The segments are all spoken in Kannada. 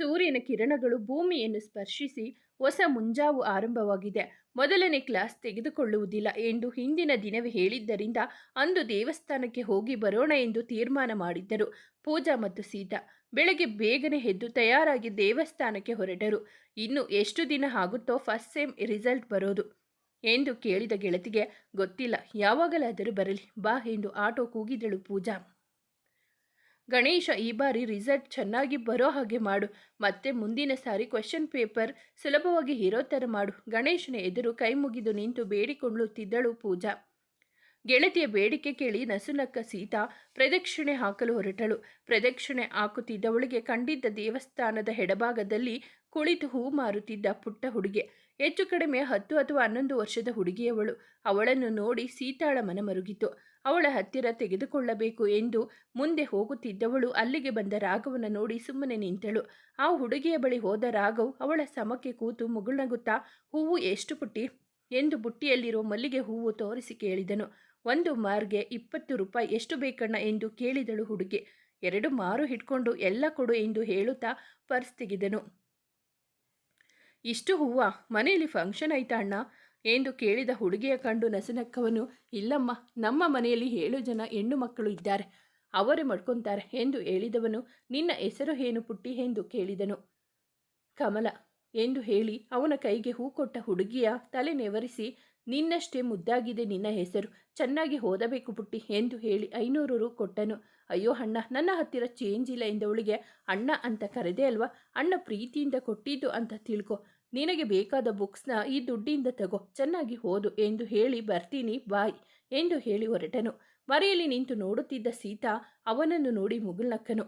ಸೂರ್ಯನ ಕಿರಣಗಳು ಭೂಮಿಯನ್ನು ಸ್ಪರ್ಶಿಸಿ ಹೊಸ ಮುಂಜಾವು ಆರಂಭವಾಗಿದೆ. ಮೊದಲನೇ ಕ್ಲಾಸ್ ತೆಗೆದುಕೊಳ್ಳುವುದಿಲ್ಲ ಎಂದು ಹಿಂದಿನ ದಿನವೇ ಹೇಳಿದ್ದರಿಂದ ಅಂದು ದೇವಸ್ಥಾನಕ್ಕೆ ಹೋಗಿ ಬರೋಣ ಎಂದು ತೀರ್ಮಾನ ಮಾಡಿದ್ದರು. ಪೂಜಾ ಮತ್ತು ಸೀತಾ ಬೆಳಗ್ಗೆ ಬೇಗನೆ ಎದ್ದು ತಯಾರಾಗಿ ದೇವಸ್ಥಾನಕ್ಕೆ ಹೊರಟರು. ಇನ್ನು ಎಷ್ಟು ದಿನ ಆಗುತ್ತೋ ಫಸ್ಟ್ ಸೇಮ್ ರಿಸಲ್ಟ್ ಬರೋದು ಎಂದು ಕೇಳಿದ ಗೆಳತಿಗೆ, ಗೊತ್ತಿಲ್ಲ, ಯಾವಾಗಲಾದರೂ ಬರಲಿ, ಬಾ ಎಂದು ಆಟೋ ಕೂಗಿದಳು ಪೂಜಾ. ಗಣೇಶ ಈ ಬಾರಿ ರಿಸಲ್ಟ್ ಚೆನ್ನಾಗಿ ಬರೋ ಹಾಗೆ ಮಾಡು. ಮತ್ತೆ ಮುಂದಿನ ಸಾರಿ ಕ್ವೆಶನ್ ಪೇಪರ್ ಸುಲಭವಾಗಿ ಇರೋ ಥರ ಮಾಡು. ಗಣೇಶನ ಎದುರು ಕೈ ಮುಗಿದು ನಿಂತು ಬೇಡಿಕೊಳ್ಳುತ್ತಿದ್ದಳು ಪೂಜಾ. ಗೆಳತಿಯ ಬೇಡಿಕೆ ಕೇಳಿ ನಸುನಕ್ಕ ಸೀತಾ ಪ್ರದಕ್ಷಿಣೆ ಹಾಕಲು ಹೊರಟಳು. ಪ್ರದಕ್ಷಿಣೆ ಹಾಕುತ್ತಿದ್ದವಳಿಗೆ ಕಂಡಿದ್ದ ದೇವಸ್ಥಾನದ ಎಡಭಾಗದಲ್ಲಿ ಕುಳಿತು ಹೂ ಮಾರುತ್ತಿದ್ದ ಪುಟ್ಟ ಹುಡುಗಿ. ಹೆಚ್ಚು ಕಡಿಮೆ ಹತ್ತು ಅಥವಾ ಹನ್ನೊಂದು ವರ್ಷದ ಹುಡುಗಿಯವಳು. ಅವಳನ್ನು ನೋಡಿ ಸೀತಾಳ ಮನ ಮರುಗಿತು ಅವಳ ಹತ್ತಿರ ತೆಗೆದುಕೊಳ್ಳಬೇಕು ಎಂದು ಮುಂದೆ ಹೋಗುತ್ತಿದ್ದವಳು ಅಲ್ಲಿಗೆ ಬಂದ ರಾಘವನ ನೋಡಿ ಸುಮ್ಮನೆ ನಿಂತಳು. ಆ ಹುಡುಗಿಯ ಬಳಿ ಹೋದ ರಾಘವ್ ಅವಳ ಸಮಕ್ಕೆ ಕೂತು ಮುಗುಳ್ನಗುತ್ತಾ, ಹೂವು ಎಷ್ಟು ಪುಟ್ಟಿ? ಎಂದು ಬುಟ್ಟಿಯಲ್ಲಿರೋ ಮಲ್ಲಿಗೆ ಹೂವು ತೋರಿಸಿ ಕೇಳಿದನು. ಒಂದು ಮಾರ್ಗೆ ಇಪ್ಪತ್ತು ರೂಪಾಯಿ. ಎಷ್ಟು ಬೇಕಣ್ಣ? ಎಂದು ಕೇಳಿದಳು ಹುಡುಗಿ. ಎರಡು ಮಾರು ಹಿಡ್ಕೊಂಡು ಎಲ್ಲ ಕೊಡು ಎಂದು ಹೇಳುತ್ತಾ ಪರ್ಸ್ ತೆಗೆದನು. ಇಷ್ಟು ಹೂವ, ಮನೆಯಲ್ಲಿ ಫಂಕ್ಷನ್ ಆಯ್ತಾ ಅಣ್ಣ? ಎಂದು ಕೇಳಿದ ಹುಡುಗಿಯ ಕಂಡು ನಸನಕ್ಕವನು, ಇಲ್ಲಮ್ಮ, ನಮ್ಮ ಮನೆಯಲ್ಲಿ ಏಳು ಜನ ಹೆಣ್ಣು ಮಕ್ಕಳು ಇದ್ದಾರೆ. ಅವರೇ ಮಡ್ಕೊಂತಾರೆ ಎಂದು ಹೇಳಿದವನು, ನಿನ್ನ ಹೆಸರು ಏನು ಪುಟ್ಟಿ? ಎಂದು ಕೇಳಿದನು. ಕಮಲ ಎಂದು ಹೇಳಿ ಅವನ ಕೈಗೆ ಹೂ ಕೊಟ್ಟ ಹುಡುಗಿಯ ತಲೆ ನೆವರಿಸಿ, ನಿನ್ನಷ್ಟೇ ಮುದ್ದಾಗಿದೆ ನಿನ್ನ ಹೆಸರು, ಚೆನ್ನಾಗಿ ಓದಬೇಕು ಪುಟ್ಟಿ ಎಂದು ಹೇಳಿ ಐನೂರು ರೂ ಕೊಟ್ಟನು. ಅಯ್ಯೋ ಅಣ್ಣ, ನನ್ನ ಹತ್ತಿರ ಚೇಂಜ್ ಇಲ್ಲ ಎಂದವಳಿಗೆ, ಅಣ್ಣ ಅಂತ ಕರೆದೆ ಅಲ್ವಾ? ಅಣ್ಣ ಪ್ರೀತಿಯಿಂದ ಕೊಟ್ಟಿದ್ದು ಅಂತ ತಿಳ್ಕೊ. ನಿನಗೆ ಬೇಕಾದ ಬುಕ್ಸ್ನ ಈ ದುಡ್ಡಿಂದ ತಗೋ, ಚೆನ್ನಾಗಿ ಓದು ಎಂದು ಹೇಳಿ ಬರ್ತೀನಿ, ಬಾಯ್ ಎಂದು ಹೇಳಿ ಹೊರಟನು. ಮರೆಯಲ್ಲಿ ನಿಂತು ನೋಡುತ್ತಿದ್ದ ಸೀತಾ ಅವನನ್ನು ನೋಡಿ ಮುಗುಳ್ನಕ್ಕನು.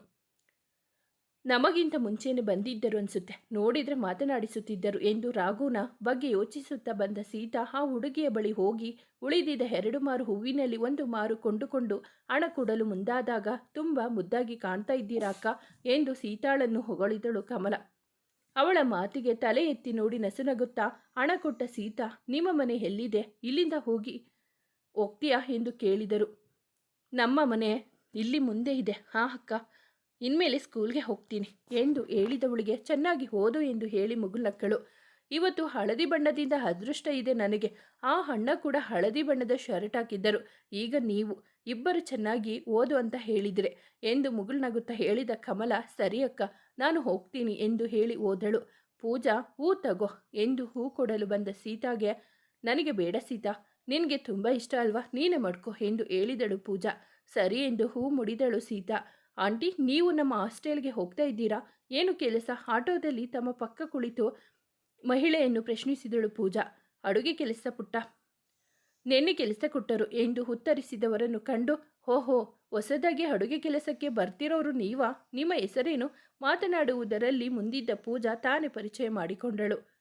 ನಮಗಿಂತ ಮುಂಚೆನೆ ಬಂದಿದ್ದರು ಅನಿಸುತ್ತೆ. ನೋಡಿದ್ರೆ ಮಾತನಾಡಿಸುತ್ತಿದ್ದರು ಎಂದು ರಾಘುನ ಬಗ್ಗೆ ಯೋಚಿಸುತ್ತಾ ಬಂದ ಸೀತಾ ಆ ಹುಡುಗಿಯ ಬಳಿ ಹೋಗಿ ಉಳಿದಿದ್ದ ಎರಡು ಮಾರು ಹೂವಿನಲ್ಲಿ ಒಂದು ಮಾರು ಕೊಂಡುಕೊಂಡು ಹಣ ಕೊಡಲು ಮುಂದಾದಾಗ, ತುಂಬ ಮುದ್ದಾಗಿ ಕಾಣ್ತಾ ಇದ್ದೀರಾ ಅಕ್ಕ? ಎಂದು ಸೀತಾಳನ್ನು ಹೊಗಳಿದಳು ಕಮಲ. ಅವಳ ಮಾತಿಗೆ ತಲೆ ಎತ್ತಿ ನೋಡಿ ನಸುನಗುತ್ತಾ ಹಣ ಕೊಟ್ಟ ಸೀತಾ, ನಿಮ್ಮ ಮನೆ ಎಲ್ಲಿದೆ? ಇಲ್ಲಿಂದ ಹೋಗಿ. ಹೋಗ್ತೀಯಾ? ಎಂದು ಕೇಳಿದರು. ನಮ್ಮ ಮನೆ ಇಲ್ಲಿ ಮುಂದೆ ಇದೆ. ಹಾ ಅಕ್ಕ, ಇನ್ಮೇಲೆ ಸ್ಕೂಲ್ಗೆ ಹೋಗ್ತೀನಿ. ಎಂದು ಹೇಳಿದವಳಿಗೆ, ಚೆನ್ನಾಗಿ ಓದು ಎಂದು ಹೇಳಿ ಮುಗುಲಕ್ಕಳು ಇವತ್ತು ಹಳದಿ ಬಣ್ಣದಿಂದ ಅದೃಷ್ಟ ಇದೆ ನನಗೆ. ಆ ಅಣ್ಣ ಕೂಡ ಹಳದಿ ಬಣ್ಣದ ಶರ್ಟ್ ಹಾಕಿದ್ದರು. ಈಗ ನೀವು ಇಬ್ಬರು ಚೆನ್ನಾಗಿ ಓದು ಅಂತ ಹೇಳಿದರೆ ಎಂದು ಮುಗುಳ್ನಗುತ್ತಾ ಹೇಳಿದ ಕಮಲ, ಸರಿ ಅಕ್ಕ, ನಾನು ಹೋಗ್ತೀನಿ ಎಂದು ಹೇಳಿ ಓದಳು ಪೂಜಾ, ಹೂ ತಗೋ ಎಂದು ಹೂ ಕೊಡಲು ಬಂದ ಸೀತಾಗೆ, ನನಗೆ ಬೇಡ ಸೀತಾ, ನಿನಗೆ ತುಂಬ ಇಷ್ಟ ಅಲ್ವಾ, ನೀನೇ ಮಾಡ್ಕೊ ಎಂದು ಹೇಳಿದಳು ಪೂಜಾ. ಸರಿ ಎಂದು ಹೂ ಮುಡಿದಳು ಸೀತಾ. ಆಂಟಿ, ನೀವು ನಮ್ಮ ಹಾಸ್ಟೆಲ್ಗೆ ಹೋಗ್ತಾ ಇದ್ದೀರಾ? ಏನು ಕೆಲಸ? ಆಟೋದಲ್ಲಿ ತಮ್ಮ ಪಕ್ಕ ಕುಳಿತು ಮಹಿಳೆಯನ್ನು ಪ್ರಶ್ನಿಸಿದಳು ಪೂಜಾ. ಅಡುಗೆ ಕೆಲಸ ಪುಟ್ಟ. ನೆನ್ನೆ ಕೆಲಸ ಕೊಟ್ಟರು. ಎಂದು ಉತ್ತರಿಸಿದವರನ್ನು ಕಂಡು ಹೋಹೋ ಹೊಸದಾಗಿ ಅಡುಗೆ ಕೆಲಸಕ್ಕೆ ಬರ್ತಿರೋರು ನೀವಾ? ನಿಮ್ಮ ಹೆಸರೇನು? ಮಾತನಾಡುವುದರಲ್ಲಿ ಮುಂದಿದ್ದ ಪೂಜಾ ತಾನೇ ಪರಿಚಯ ಮಾಡಿಕೊಂಡಳು.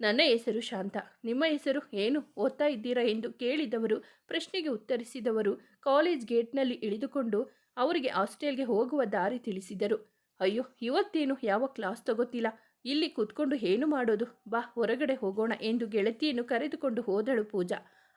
ನನ್ನ ಹೆಸರು ಶಾಂತ. ನಿಮ್ಮ ಹೆಸರು ಏನು? ಓದ್ತಾ ಇದ್ದೀರಾ? ಎಂದು ಕೇಳಿದವರು ಪ್ರಶ್ನೆಗೆ ಉತ್ತರಿಸಿದವರು ಕಾಲೇಜ್ ಗೇಟ್ನಲ್ಲಿ ಇಳಿದುಕೊಂಡು ಅವರಿಗೆ ಹಾಸ್ಟೆಲ್ಗೆ ಹೋಗುವ ದಾರಿ ತಿಳಿಸಿದರು. ಅಯ್ಯೋ, ಇವತ್ತೇನು? ಯಾವ ಕ್ಲಾಸ್ ತಗೋತಿಲ್ಲ ಇಲ್ಲಿ ಕೂತ್ಕೊಂಡು ಏನು ಮಾಡೋದು? ಬಾ, ಹೊರಗಡೆ ಹೋಗೋಣ ಎಂದು ಗೆಳತಿಯನ್ನು ಕರೆದುಕೊಂಡು ಹೋದಳು ಪೂಜಾ.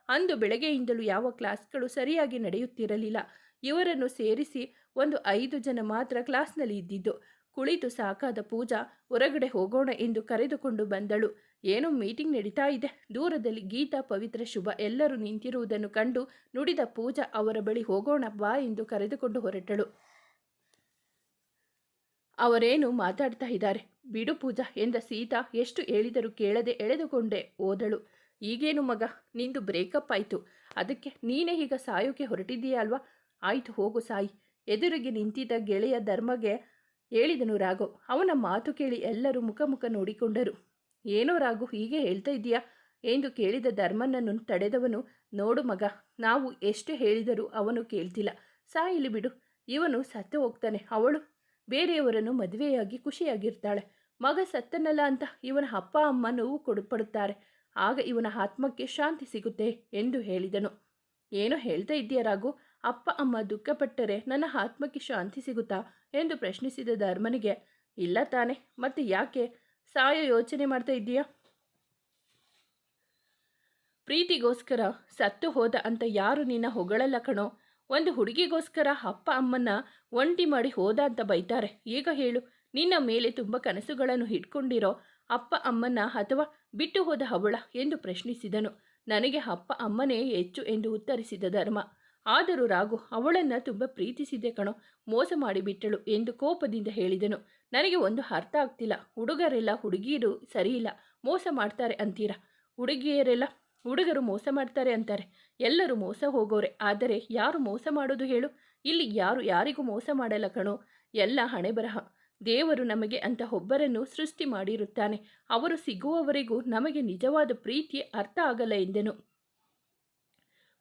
ಅಂದು ಬೆಳಗ್ಗೆಯಿಂದಲೂ ಯಾವ ಕ್ಲಾಸ್ಗಳು ಸರಿಯಾಗಿ ನಡೆಯುತ್ತಿರಲಿಲ್ಲ. ಇವರನ್ನು ಸೇರಿಸಿ ಒಂದು ಐದು ಜನ ಮಾತ್ರ ಕ್ಲಾಸ್ನಲ್ಲಿ ಇದ್ದಿದ್ದು. ಕುಳಿತು ಸಾಕಾದ ಪೂಜಾ ಹೊರಗಡೆ ಹೋಗೋಣ ಎಂದು ಕರೆದುಕೊಂಡು ಬಂದಳು. ಏನೋ ಮೀಟಿಂಗ್ ನಡೀತಾ ಇದೆ. ದೂರದಲ್ಲಿ ಗೀತಾ, ಪವಿತ್ರ, ಶುಭ ಎಲ್ಲರೂ ನಿಂತಿರುವುದನ್ನು ಕಂಡು ನುಡಿದ ಪೂಜಾ ಅವರ ಬಳಿ ಹೋಗೋಣ ಬಾ ಎಂದು ಕರೆದುಕೊಂಡು ಹೊರಟಳು. ಅವರೇನು ಮಾತಾಡ್ತಾ ಇದ್ದಾರೆ? ಬಿಡು ಪೂಜಾ ಎಂದ ಸೀತಾ ಎಷ್ಟು ಹೇಳಿದರೂ ಕೇಳದೆ ಎಳೆದುಕೊಂಡೆ ಓದಳು ಈಗೇನು ಮಗ, ನಿಂದು ಬ್ರೇಕಪ್ ಆಯಿತು. ಅದಕ್ಕೆ ನೀನೇ ಈಗ ಸಾಯೋಕೆ ಹೊರಟಿದ್ದೀಯಾ ಅಲ್ವಾ ಆಯಿತು, ಹೋಗು ಸಾಯಿ. ಎದುರಿಗೆ ನಿಂತಿದ್ದ ಗೆಳೆಯ ಧರ್ಮಗೆ ಹೇಳಿದನು ರಾಘು ಅವನ ಮಾತು ಕೇಳಿ ಎಲ್ಲರೂ ಮುಖ ಮುಖ ನೋಡಿಕೊಂಡರು. ಏನೋ ರಾಘು, ಹೀಗೆ ಹೇಳ್ತಾ ಇದ್ದೀಯಾ? ಎಂದು ಕೇಳಿದ ಧರ್ಮನನ್ನು ತಡೆದವನು, ನೋಡು ಮಗ, ನಾವು ಎಷ್ಟು ಹೇಳಿದರೂ ಅವನು ಕೇಳ್ತಿಲ್ಲ. ಸಾಯಿಲಿ ಬಿಡು. ಇವನು ಸತ್ತು ಹೋಗ್ತಾನೆ ಅವಳು ಬೇರೆಯವರನ್ನು ಮದುವೆಯಾಗಿ ಖುಷಿಯಾಗಿರ್ತಾಳೆ. ಮಗ ಸತ್ತನಲ್ಲ ಅಂತ ಇವನ ಅಪ್ಪ, ಅಮ್ಮ ನೋವು ಕೊಡುಪಡುತ್ತಾರೆ. ಆಗ ಇವನ ಆತ್ಮಕ್ಕೆ ಶಾಂತಿ ಸಿಗುತ್ತೆ ಎಂದು ಹೇಳಿದನು. ಏನೋ ಹೇಳ್ತಾ ಇದ್ದೀಯ ರಾಘು? ಅಪ್ಪ, ಅಮ್ಮ ದುಃಖಪಟ್ಟರೆ ನನ್ನ ಆತ್ಮಕ್ಕೆ ಶಾಂತಿ ಸಿಗುತ್ತಾ ಎಂದು ಪ್ರಶ್ನಿಸಿದ ಧರ್ಮನಿಗೆ, ಇಲ್ಲ ತಾನೆ, ಮತ್ತೆ ಯಾಕೆ? ಸಾಯೋ ಯೋಚನೆ ಮಾಡ್ತಾ ಇದ್ದೀಯಾ? ಪ್ರೀತಿಗೋಸ್ಕರ ಸತ್ತು ಹೋದ ಅಂತ ಯಾರು ನಿನ್ನ ಹೊಗಳಲ್ಲ ಕಣೋ? ಒಂದು ಹುಡುಗಿಗೋಸ್ಕರ ಅಪ್ಪ ಅಮ್ಮನ್ನ ಒಂಟಿ ಮಾಡಿ ಹೋದ ಅಂತ ಬೈತಾರೆ. ಈಗ ಹೇಳು, ನಿನ್ನ ಮೇಲೆ ತುಂಬ ಕನಸುಗಳನ್ನು ಹಿಡ್ಕೊಂಡಿರೋ ಅಪ್ಪ ಅಮ್ಮನ ಅಥವಾ ಬಿಟ್ಟು ಹೋದ ಅವಳ ಎಂದು ಪ್ರಶ್ನಿಸಿದನು. ನನಗೆ ಅಪ್ಪ ಅಮ್ಮನೇ ಹೆಚ್ಚು ಎಂದು ಉತ್ತರಿಸಿದ ಧರ್ಮ. ಆದರೂ ರಾಘು, ಅವಳನ್ನು ತುಂಬ ಪ್ರೀತಿಸಿದೆ ಕಣೋ, ಮೋಸ ಮಾಡಿಬಿಟ್ಟಳು ಎಂದು ಕೋಪದಿಂದ ಹೇಳಿದನು. ನನಗೆ ಒಂದು ಅರ್ಥ ಆಗ್ತಿಲ್ಲ. ಹುಡುಗರೆಲ್ಲ ಹುಡುಗಿಯರು ಸರಿಯಿಲ್ಲ, ಮೋಸ ಮಾಡ್ತಾರೆ ಅಂತೀರಾ? ಹುಡುಗಿಯರೆಲ್ಲ ಹುಡುಗರು ಮೋಸ ಮಾಡ್ತಾರೆ ಅಂತಾರೆ. ಎಲ್ಲರೂ ಮೋಸ ಹೋಗೋರೆ, ಆದರೆ ಯಾರು ಮೋಸ ಮಾಡೋದು ಹೇಳು? ಇಲ್ಲಿ ಯಾರು ಯಾರಿಗೂ ಮೋಸ ಮಾಡಲ್ಲ ಕಣೋ. ಎಲ್ಲ ಹಣೆ ಬರಹ ದೇವರು ನಮಗೆ ಅಂತ ಒಬ್ಬರನ್ನು ಸೃಷ್ಟಿ ಮಾಡಿರುತ್ತಾನೆ. ಅವರು ಸಿಗುವವರೆಗೂ ನಮಗೆ ನಿಜವಾದ ಪ್ರೀತಿ ಅರ್ಥ ಆಗಲ್ಲ ಎಂದೆನು.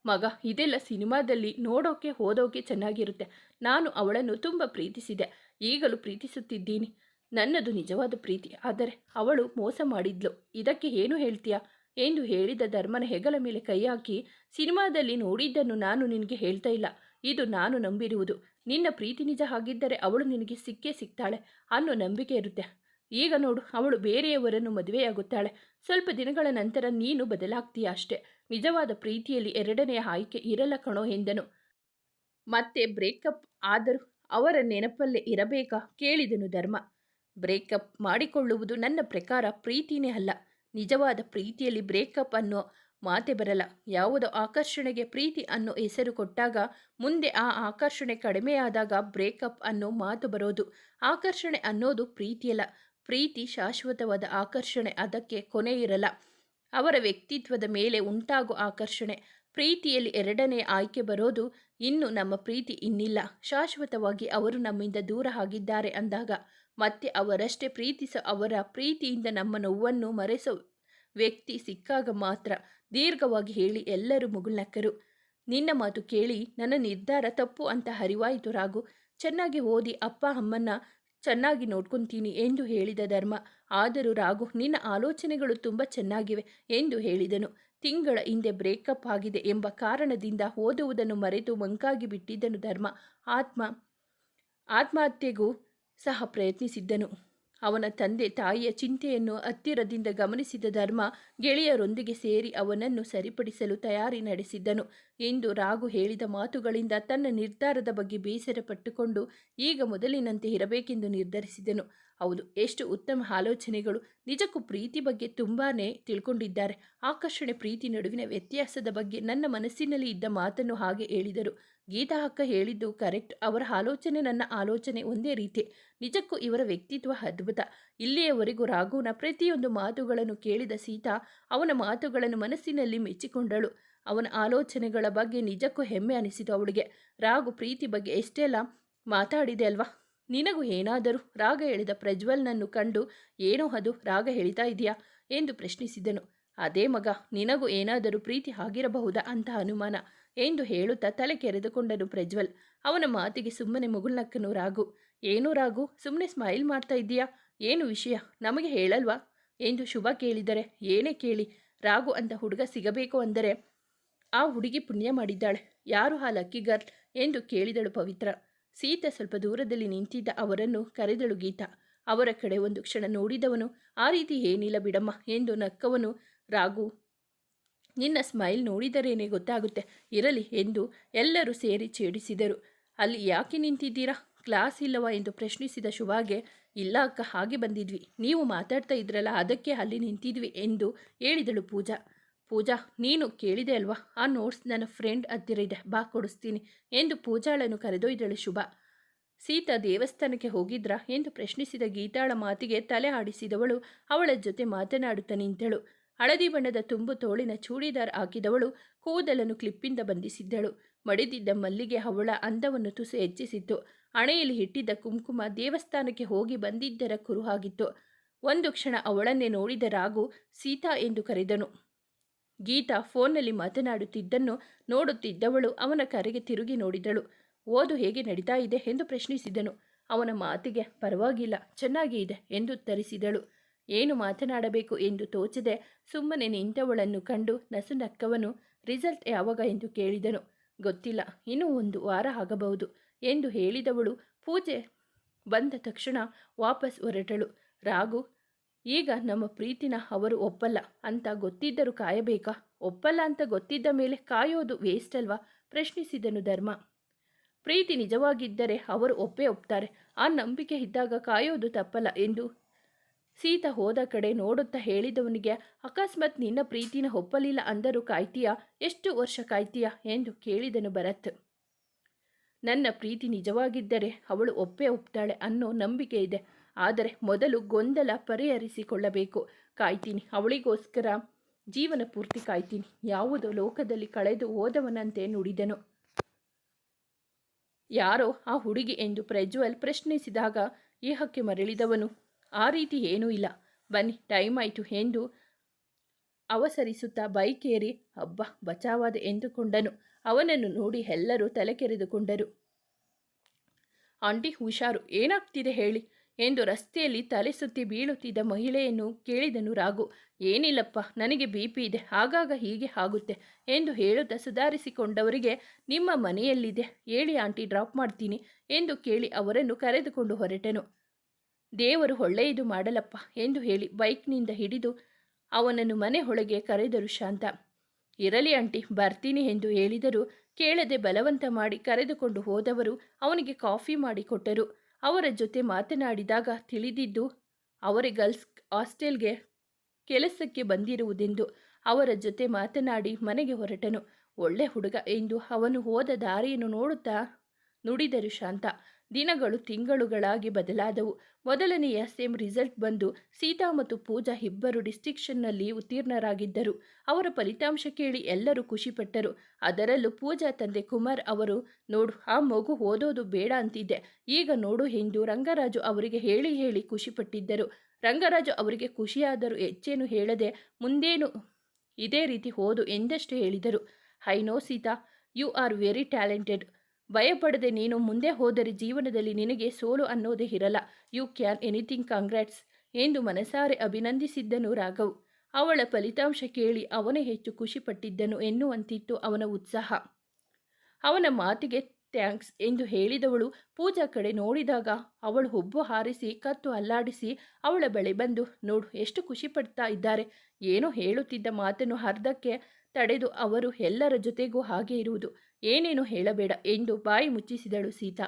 ಮಗ, ಇದೆಲ್ಲ ಸಿನಿಮಾದಲ್ಲಿ ನೋಡೋಕೆ, ಓದೋಕೆ ಚೆನ್ನಾಗಿರುತ್ತೆ. ನಾನು ಅವಳನ್ನು ತುಂಬ ಪ್ರೀತಿಸಿದೆ. ಈಗಲೂ ಪ್ರೀತಿಸುತ್ತಿದ್ದೀನಿ. ನನ್ನದು ನಿಜವಾದ ಪ್ರೀತಿ. ಆದರೆ ಅವಳು ಮೋಸ ಮಾಡಿದ್ಲು. ಇದಕ್ಕೆ ಏನು ಹೇಳ್ತೀಯಾ? ಎಂದು ಹೇಳಿದ ಧರ್ಮನ ಹೆಗಲ ಮೇಲೆ ಕೈ ಹಾಕಿ ಸಿನಿಮಾದಲ್ಲಿ ನೋಡಿದ್ದನ್ನು ನಾನು ನಿನಗೆ ಹೇಳ್ತಾ ಇಲ್ಲ. ಇದು ನಾನು ನಂಬಿರುವುದು. ನಿನ್ನ ಪ್ರೀತಿ ನಿಜ ಹಾಗಿದ್ದರೆ ಅವಳು ನಿನಗೆ ಸಿಕ್ಕೇ ಸಿಗ್ತಾಳೆ ಅನ್ನೋ ನಂಬಿಕೆ ಇರುತ್ತೆ. ಈಗ ನೋಡು, ಅವಳು ಬೇರೆಯವರನ್ನು ಮದುವೆಯಾಗುತ್ತಾಳೆ. ಸ್ವಲ್ಪ ದಿನಗಳ ನಂತರ ನೀನು ಬದಲಾಗ್ತೀಯ ಅಷ್ಟೆ. ನಿಜವಾದ ಪ್ರೀತಿಯಲ್ಲಿ ಎರಡನೆಯ ಆಯ್ಕೆ ಇರಲ್ಲ ಕಣೋ ಎಂದನು. ಮತ್ತೆ ಬ್ರೇಕಪ್ ಆದರೂ ಅವರ ನೆನಪಲ್ಲೇ ಇರಬೇಕಾ ಕೇಳಿದನು ಧರ್ಮ. ಬ್ರೇಕಪ್ ಮಾಡಿಕೊಳ್ಳುವುದು ನನ್ನ ಪ್ರಕಾರ ಪ್ರೀತಿನೇ ಅಲ್ಲ. ನಿಜವಾದ ಪ್ರೀತಿಯಲ್ಲಿ ಬ್ರೇಕಪ್ ಅನ್ನೋ ಮಾತೆ ಬರಲ್ಲ. ಯಾವುದೋ ಆಕರ್ಷಣೆಗೆ ಪ್ರೀತಿ ಅನ್ನೋ ಹೆಸರು ಕೊಟ್ಟಾಗ ಮುಂದೆ ಆ ಆಕರ್ಷಣೆ ಕಡಿಮೆಯಾದಾಗ ಬ್ರೇಕಪ್ ಅನ್ನೋ ಮಾತು ಬರೋದು. ಆಕರ್ಷಣೆ ಅನ್ನೋದು ಪ್ರೀತಿಯಲ್ಲ ಪ್ರೀತಿ ಶಾಶ್ವತವಾದ ಆಕರ್ಷಣೆ ಅದಕ್ಕೆ ಕೊನೆ ಇರಲ್ಲ. ಅವರ ವ್ಯಕ್ತಿತ್ವದ ಮೇಲೆ ಉಂಟಾಗೋ ಆಕರ್ಷಣೆ. ಪ್ರೀತಿಯಲ್ಲಿ ಎರಡನೇ ಆಯ್ಕೆ ಬರೋದು ಇನ್ನು ನಮ್ಮ ಪ್ರೀತಿ ಇನ್ನಿಲ್ಲ. ಶಾಶ್ವತವಾಗಿ ಅವರು ನಮ್ಮಿಂದ ದೂರ ಆಗಿದ್ದಾರೆ ಅಂದಾಗ ಮತ್ತೆ ಅವರಷ್ಟೇ ಪ್ರೀತಿಸ, ಅವರ ಪ್ರೀತಿಯಿಂದ ನಮ್ಮ ನೋವನ್ನು ಮರೆಸೋ. ವ್ಯಕ್ತಿ ಸಿಕ್ಕಾಗ ಮಾತ್ರ ದೀರ್ಘವಾಗಿ ಹೇಳಿ ಎಲ್ಲರೂ ಮುಗುಳ್ನಕ್ಕರು. ನಿನ್ನ ಮಾತು ಕೇಳಿ ನನ್ನ ನಿರ್ಧಾರ ತಪ್ಪು ಅಂತ ಹರಿವಾಯಿತು ರಾಗು ಚೆನ್ನಾಗಿ ಓದಿ ಅಪ್ಪ, ಅಮ್ಮನ್ನ ಚೆನ್ನಾಗಿ ನೋಡ್ಕೊತೀನಿ ಎಂದು ಹೇಳಿದ ಧರ್ಮ. ಆದರೂ ರಾಘು, ನಿನ್ನ ಆಲೋಚನೆಗಳು ತುಂಬ ಚೆನ್ನಾಗಿವೆ ಎಂದು ಹೇಳಿದನು. ತಿಂಗಳ ಹಿಂದೆ ಬ್ರೇಕಪ್ ಆಗಿದೆ ಎಂಬ ಕಾರಣದಿಂದ ಓದುವುದನ್ನು ಮರೆತು ಮಂಕಾಗಿ ಬಿಟ್ಟಿದ್ದನು ಧರ್ಮ. ಆತ್ಮ, ಆತ್ಮಹತ್ಯೆಗೂ ಸಹ ಪ್ರಯತ್ನಿಸಿದ್ದನು. ಅವನ ತಂದೆ ತಾಯಿಯ ಚಿಂತೆಯನ್ನು ಹತ್ತಿರದಿಂದ ಗಮನಿಸಿದ ಧರ್ಮ ಗೆಳೆಯರೊಂದಿಗೆ ಸೇರಿ ಅವನನ್ನು ಸರಿಪಡಿಸಲು ತಯಾರಿ ನಡೆಸಿದ್ದನು ಎಂದು ರಾಘು ಹೇಳಿದ ಮಾತುಗಳಿಂದ ತನ್ನ ನಿರ್ಧಾರದ ಬಗ್ಗೆ ಬೇಸರ ಪಟ್ಟುಕೊಂಡು ಈಗ ಮೊದಲಿನಂತೆ ಇರಬೇಕೆಂದು ನಿರ್ಧರಿಸಿದನು. ಹೌದು, ಎಷ್ಟು ಉತ್ತಮ ಆಲೋಚನೆಗಳು. ನಿಜಕ್ಕೂ ಪ್ರೀತಿ ಬಗ್ಗೆ ತುಂಬಾ ತಿಳ್ಕೊಂಡಿದ್ದಾರೆ. ಆಕರ್ಷಣೆ ಪ್ರೀತಿ ನಡುವಿನ ವ್ಯತ್ಯಾಸದ ಬಗ್ಗೆ ನನ್ನ ಮನಸ್ಸಿನಲ್ಲಿ ಇದ್ದ ಮಾತನ್ನು ಹಾಗೆ ಹೇಳಿದರು. ಗೀತಾ ಅಕ್ಕ ಹೇಳಿದ್ದು ಕರೆಕ್ಟ್. ಅವರ ಆಲೋಚನೆ ನನ್ನ ಆಲೋಚನೆ ಒಂದೇ ರೀತಿ. ನಿಜಕ್ಕೂ ಇವರ ವ್ಯಕ್ತಿತ್ವ ಅದ್ಭುತ. ಇಲ್ಲಿಯವರೆಗೂ ರಾಘುನ ಪ್ರತಿಯೊಂದು ಮಾತುಗಳನ್ನು ಕೇಳಿದ ಸೀತಾ ಅವನ ಮಾತುಗಳನ್ನು ಮನಸ್ಸಿನಲ್ಲಿ ಮೆಚ್ಚಿಕೊಂಡಳು. ಅವನ ಆಲೋಚನೆಗಳ ಬಗ್ಗೆ ನಿಜಕ್ಕೂ ಹೆಮ್ಮೆ ಅನಿಸಿತು ಅವಳಿಗೆ. ರಾಘು ಪ್ರೀತಿ ಬಗ್ಗೆ ಎಷ್ಟೆಲ್ಲ ಮಾತಾಡಿದೆ ಅಲ್ವಾ? ನಿನಗೂ ಏನಾದರೂ ರಾಗ ಹೇಳಿದ ಪ್ರಜ್ವಲ್ನನ್ನು ಕಂಡು ಏನೋ ಅದು ರಾಗ ಹೇಳ್ತಾ ಇದೆಯಾ ಎಂದು ಪ್ರಶ್ನಿಸಿದನು. ಅದೇ ಮಗ, ನಿನಗೂ ಏನಾದರೂ ಪ್ರೀತಿ ಆಗಿರಬಹುದಾ ಅಂತ ಅನುಮಾನ. ಎಂದು ಹೇಳುತ್ತಾ ತಲೆ ಕೆರೆದುಕೊಂಡನು ಪ್ರಜ್ವಲ್. ಅವನ ಮಾತಿಗೆ ಸುಮ್ಮನೆ ಮುಗುಳ್ನಕ್ಕನು ರಾಗು ಏನು ರಾಗು ಸುಮ್ಮನೆ ಸ್ಮೈಲ್ ಮಾಡ್ತಾ ಇದ್ದೀಯಾ? ಏನು ವಿಷಯ? ನಮಗೆ ಹೇಳಲ್ವಾ? ಎಂದು ಶುಭ ಕೇಳಿದರೆ. ಏನೇ ಕೇಳಿ ರಾಗು ಅಂತ ಹುಡುಗ ಸಿಗಬೇಕು ಅಂದರೆ ಆ ಹುಡುಗಿ ಪುಣ್ಯ ಮಾಡಿದ್ದಾಳೆ. ಯಾರು ಆ ಲಕ್ಕಿ ಗರ್ಲ್? ಎಂದು ಕೇಳಿದಳು ಪವಿತ್ರ. ಸೀತಾ ಸ್ವಲ್ಪ ದೂರದಲ್ಲಿ ನಿಂತಿದ್ದ ಅವರನ್ನು ಕರೆದಳು ಗೀತಾ. ಅವರ ಕಡೆ ಒಂದು ಕ್ಷಣ ನೋಡಿದವನು. ಆ ರೀತಿ ಏನಿಲ್ಲ ಬಿಡಮ್ಮ ಎಂದು ನಕ್ಕವನು ರಾಗು ನಿನ್ನ ಸ್ಮೈಲ್ ನೋಡಿದರೇನೆ ಗೊತ್ತಾಗುತ್ತೆ. ಇರಲಿ ಎಂದು ಎಲ್ಲರೂ ಸೇರಿ ಛೇಡಿಸಿದರು. ಅಲ್ಲಿ ಯಾಕೆ ನಿಂತಿದ್ದೀರಾ? ಕ್ಲಾಸ್ ಇಲ್ಲವಾ ಎಂದು ಪ್ರಶ್ನಿಸಿದ ಶುಭಾಗೆ, ಇಲ್ಲ ಅಕ್ಕ, ಹಾಗೆ ಬಂದಿದ್ವಿ. ನೀವು ಮಾತಾಡ್ತಾ ಇದ್ರಲ್ಲ, ಅದಕ್ಕೆ ಅಲ್ಲಿ ನಿಂತಿದ್ವಿ ಎಂದು ಹೇಳಿದಳು ಪೂಜಾ. ಪೂಜಾ, ನೀನು ಕೇಳಿದೆ ಅಲ್ವಾ? ಆ ನೋಟ್ಸ್ ನನ್ನ ಫ್ರೆಂಡ್ ಹತ್ತಿರ ಇದೆ, ಬಾ ಕೊಡಿಸ್ತೀನಿ ಎಂದು ಪೂಜಾಳನ್ನು ಕರೆದೊಯ್ದಳು ಶುಭ. ಸೀತಾ ದೇವಸ್ಥಾನಕ್ಕೆ ಹೋಗಿದ್ರಾ ಎಂದು ಪ್ರಶ್ನಿಸಿದ ಗೀತಾಳ ಮಾತಿಗೆ ತಲೆ ಆಡಿಸಿದವಳು, ಅವಳ ಜೊತೆ ಮಾತನಾಡುತ್ತಾ ನಿಂತಳು. ಹಳದಿ ಬಣ್ಣದ ತುಂಬು ತೋಳಿನ ಚೂಡಿದಾರ್ ಹಾಕಿದವಳು ಕೂದಲನ್ನು ಕ್ಲಿಪ್ಪಿಂದ ಬಂಧಿಸಿದ್ದಳು. ಮಡಿದಿದ್ದ ಮಲ್ಲಿಗೆ ಅವಳ ಅಂದವನ್ನು ತುಸು ಹೆಚ್ಚಿಸಿತ್ತು. ಹಣೆಯಲ್ಲಿ ಇಟ್ಟಿದ್ದ ಕುಂಕುಮ ದೇವಸ್ಥಾನಕ್ಕೆ ಹೋಗಿ ಬಂದಿದ್ದರ ಕುರುಹಾಗಿತ್ತು. ಒಂದು ಕ್ಷಣ ಅವಳನ್ನೇ ನೋಡಿದ ರಾಗು ಸೀತಾ ಎಂದು ಕರೆದನು. ಗೀತಾ ಫೋನ್ನಲ್ಲಿ ಮಾತನಾಡುತ್ತಿದ್ದನ್ನು ನೋಡುತ್ತಿದ್ದವಳು ಅವನ ಕರೆಗೆ ತಿರುಗಿ ನೋಡಿದಳು. ಓದು ಹೇಗೆ ನಡೀತಾ ಇದೆ ಎಂದು ಪ್ರಶ್ನಿಸಿದನು. ಅವನ ಮಾತಿಗೆ ಪರವಾಗಿಲ್ಲ, ಚೆನ್ನಾಗಿ ಇದೆ ಎಂದು ಉತ್ತರಿಸಿದಳು. ಏನು ಮಾತನಾಡಬೇಕು ಎಂದು ತೋಚದೆ. ಸುಮ್ಮನೆ ನಿಂತವಳನ್ನು ಕಂಡು ನಸು ನಕ್ಕವನು ರಿಸಲ್ಟ್ ಯಾವಾಗ? ಎಂದು ಕೇಳಿದನು. ಗೊತ್ತಿಲ್ಲ, ಇನ್ನೂ ಒಂದು ವಾರ ಆಗಬಹುದು, ಎಂದು ಹೇಳಿದವಳು. ಪೂಜೆ ಬಂದ ತಕ್ಷಣ ವಾಪಸ್ ಹೊರಟಳು. ರಾಗು ಈಗ ನಮ್ಮ ಪ್ರೀತಿನ ಅವರು ಒಪ್ಪಲ್ಲ. ಅಂತ ಗೊತ್ತಿದ್ದರೂ ಕಾಯಬೇಕಾ? ಒಪ್ಪಲ್ಲ ಅಂತ ಗೊತ್ತಿದ್ದ ಮೇಲೆ ಕಾಯೋದು ವೇಸ್ಟ್ ಅಲ್ವಾ? ಪ್ರಶ್ನಿಸಿದನು ಧರ್ಮ. ಪ್ರೀತಿ ನಿಜವಾಗಿದ್ದರೆ ಅವರು ಒಪ್ಪೇ ಒಪ್ತಾರೆ. ಆ ನಂಬಿಕೆ ಇದ್ದಾಗ ಕಾಯೋದು ತಪ್ಪಲ್ಲ, ಎಂದು ಸೀತಾ ಹೋದ ಕಡೆ ನೋಡುತ್ತಾ ಹೇಳಿದವನಿಗೆ, ಅಕಸ್ಮಾತ್ ನಿನ್ನ ಪ್ರೀತಿನ ಒಪ್ಪಲಿಲ್ಲ ಅಂದರೂ ಕಾಯ್ತೀಯಾ? ಎಷ್ಟು ವರ್ಷ ಕಾಯ್ತೀಯಾ? ಎಂದು ಕೇಳಿದನು ಭರತ್. ನನ್ನ ಪ್ರೀತಿ ನಿಜವಾಗಿದ್ದರೆ ಅವಳು ಒಪ್ಪೇ ಒಪ್ತಾಳೆ ಅನ್ನೋ ನಂಬಿಕೆ ಇದೆ. ಆದರೆ ಮೊದಲು ಗೊಂದಲ ಪರಿಹರಿಸಿಕೊಳ್ಳಬೇಕು. ಕಾಯ್ತೀನಿ. ಅವಳಿಗೋಸ್ಕರ ಜೀವನ ಪೂರ್ತಿ ಕಾಯ್ತೀನಿ. ಯಾವುದೋ ಲೋಕದಲ್ಲಿ ಕಳೆದು ಹೋದವನಂತೆ ನುಡಿದನು. ಯಾರೋ ಆ ಹುಡುಗಿ? ಎಂದು ಪ್ರಜ್ವಲ್ ಪ್ರಶ್ನಿಸಿದಾಗ ಏಹಕ್ಕೆ ಮರಳಿದವನು. ಆ ರೀತಿ ಏನೂ ಇಲ್ಲ. ಬನ್ನಿ, ಟೈಮ್ ಆಯಿತು ಎಂದು ಅವಸರಿಸುತ್ತಾ ಬೈಕ್ ಏರಿ ಹಬ್ಬ ಬಚಾವಾದ ಎಂದುಕೊಂಡನು. ಅವನನ್ನು ನೋಡಿ ಎಲ್ಲರೂ ತಲೆ ಕೆರೆದುಕೊಂಡರು ಆಂಟಿ ಹುಷಾರು, ಏನಾಗ್ತಿದೆ ಹೇಳಿ ಎಂದು ರಸ್ತೆಯಲ್ಲಿ ತಲೆ ಸುತ್ತಿ ಬೀಳುತ್ತಿದ್ದ ಮಹಿಳೆಯನ್ನು ಕೇಳಿದನು ರಾಘು. ಏನಿಲ್ಲಪ್ಪ, ನನಗೆ ಬಿ ಪಿ ಇದೆ, ಆಗಾಗ ಹೀಗೆ ಆಗುತ್ತೆ ಎಂದು ಹೇಳುತ್ತಾ ಸುಧಾರಿಸಿಕೊಂಡವರಿಗೆ, ನಿಮ್ಮ ಮನೆಯಲ್ಲಿದೆ, ಹೇಳಿ ಆಂಟಿ, ಡ್ರಾಪ್ ಮಾಡ್ತೀನಿ ಎಂದು ಕೇಳಿ ಅವರನ್ನು ಕರೆದುಕೊಂಡು ಹೊರಟನು. ದೇವರು ಒಳ್ಳೆಯದು ಮಾಡಲಪ್ಪ ಎಂದು ಹೇಳಿ ಬೈಕ್ನಿಂದ ಹಿಡಿದು ಅವನನ್ನು ಮನೆ ಒಳಗೆ ಕರೆದರು ಶಾಂತ. ಇರಲಿ ಆಂಟಿ, ಬರ್ತೀನಿ ಎಂದು ಹೇಳಿದರು ಕೇಳದೆ ಬಲವಂತ ಮಾಡಿ ಕರೆದುಕೊಂಡು ಹೋದವರು ಅವನಿಗೆ ಕಾಫಿ ಮಾಡಿಕೊಟ್ಟರು ಅವರ ಜೊತೆ ಮಾತನಾಡಿದಾಗ ತಿಳಿದಿದ್ದು, ಅವರೇ ಗರ್ಲ್ಸ್ ಹಾಸ್ಟೆಲ್ಗೆ ಕೆಲಸಕ್ಕೆ ಬಂದಿರುವುದೆಂದು ಅವರ ಜೊತೆ ಮಾತನಾಡಿ ಮನೆಗೆ ಹೊರಟನು. ಒಳ್ಳೆ ಹುಡುಗ ಎಂದು ಅವನು ಹೋದ ದಾರಿಯನ್ನು ನೋಡುತ್ತಾ ನುಡಿದರು ಶಾಂತ. ದಿನಗಳು ತಿಂಗಳುಗಳಾಗಿ ಬದಲಾದವು. ಮೊದಲನೆಯ ಸೇಮ್ ರಿಸಲ್ಟ್ ಬಂದು ಸೀತಾ ಮತ್ತು ಪೂಜಾ ಇಬ್ಬರು ಡಿಸ್ಟಿಕ್ಷನ್ನಲ್ಲಿ ಉತ್ತೀರ್ಣರಾಗಿದ್ದರು. ಅವರ ಫಲಿತಾಂಶ ಕೇಳಿ ಎಲ್ಲರೂ ಖುಷಿಪಟ್ಟರು. ಅದರಲ್ಲೂ ಪೂಜಾ ತಂದೆ ಕುಮಾರ್ ಅವರು, ನೋಡು, ಆ ಮಗು ಓದೋದು ಬೇಡ ಅಂತಿದ್ದೆ ಈಗ ನೋಡು ಎಂದು ರಂಗರಾಜು ಅವರಿಗೆ ಹೇಳಿ ಹೇಳಿ ಖುಷಿಪಟ್ಟಿದ್ದರು. ರಂಗರಾಜು ಅವರಿಗೆ ಖುಷಿಯಾದರೂ ಹೆಚ್ಚೇನು ಹೇಳದೆ ಮುಂದೇನು ಇದೇ ರೀತಿ ಓದು ಎಂದಷ್ಟು ಹೇಳಿದರು. I know Sita, you are very talented. ಭಯಪಡದೆ ನೀನು ಮುಂದೆ ಹೋದರೆ ಜೀವನದಲ್ಲಿ ನಿನಗೆ ಸೋಲು ಅನ್ನೋದೇ ಇರಲ್ಲ. ಯು ಕ್ಯಾನ್ ಎನಿಥಿಂಗ್ ಕಾಂಗ್ರಾಟ್ಸ್ ಎಂದು ಮನಸಾರೆ ಅಭಿನಂದಿಸಿದ್ದನು ರಾಘವ್. ಅವಳ ಫಲಿತಾಂಶ ಕೇಳಿ ಅವನೇ ಹೆಚ್ಚು ಖುಷಿಪಟ್ಟಿದ್ದನು ಎನ್ನುವಂತಿತ್ತು ಅವನ ಉತ್ಸಾಹ. ಅವನ ಮಾತಿಗೆ ಥ್ಯಾಂಕ್ಸ್ ಎಂದು ಹೇಳಿದವಳು ಪೂಜಾ ಕಡೆ ನೋಡಿದಾಗ ಅವಳು ಹುಬ್ಬು ಹಾರಿಸಿ, ಕತ್ತು ಅಲ್ಲಾಡಿಸಿ ಅವಳ ಬಳಿ ಬಂದು, ನೋಡು, ಎಷ್ಟು ಖುಷಿಪಡ್ತಾ ಇದ್ದಾರೆ. ಏನೋ ಹೇಳುತ್ತಿದ್ದ ಮಾತನ್ನು ಅರ್ಧಕ್ಕೆ ತಡೆದು ಅವರು ಎಲ್ಲರ ಜೊತೆಗೂ ಹಾಗೆ ಇರುವುದು. ಏನೇನು ಹೇಳಬೇಡ ಎಂದು ಬಾಯಿ ಮುಚ್ಚಿಸಿದಳು ಸೀತಾ.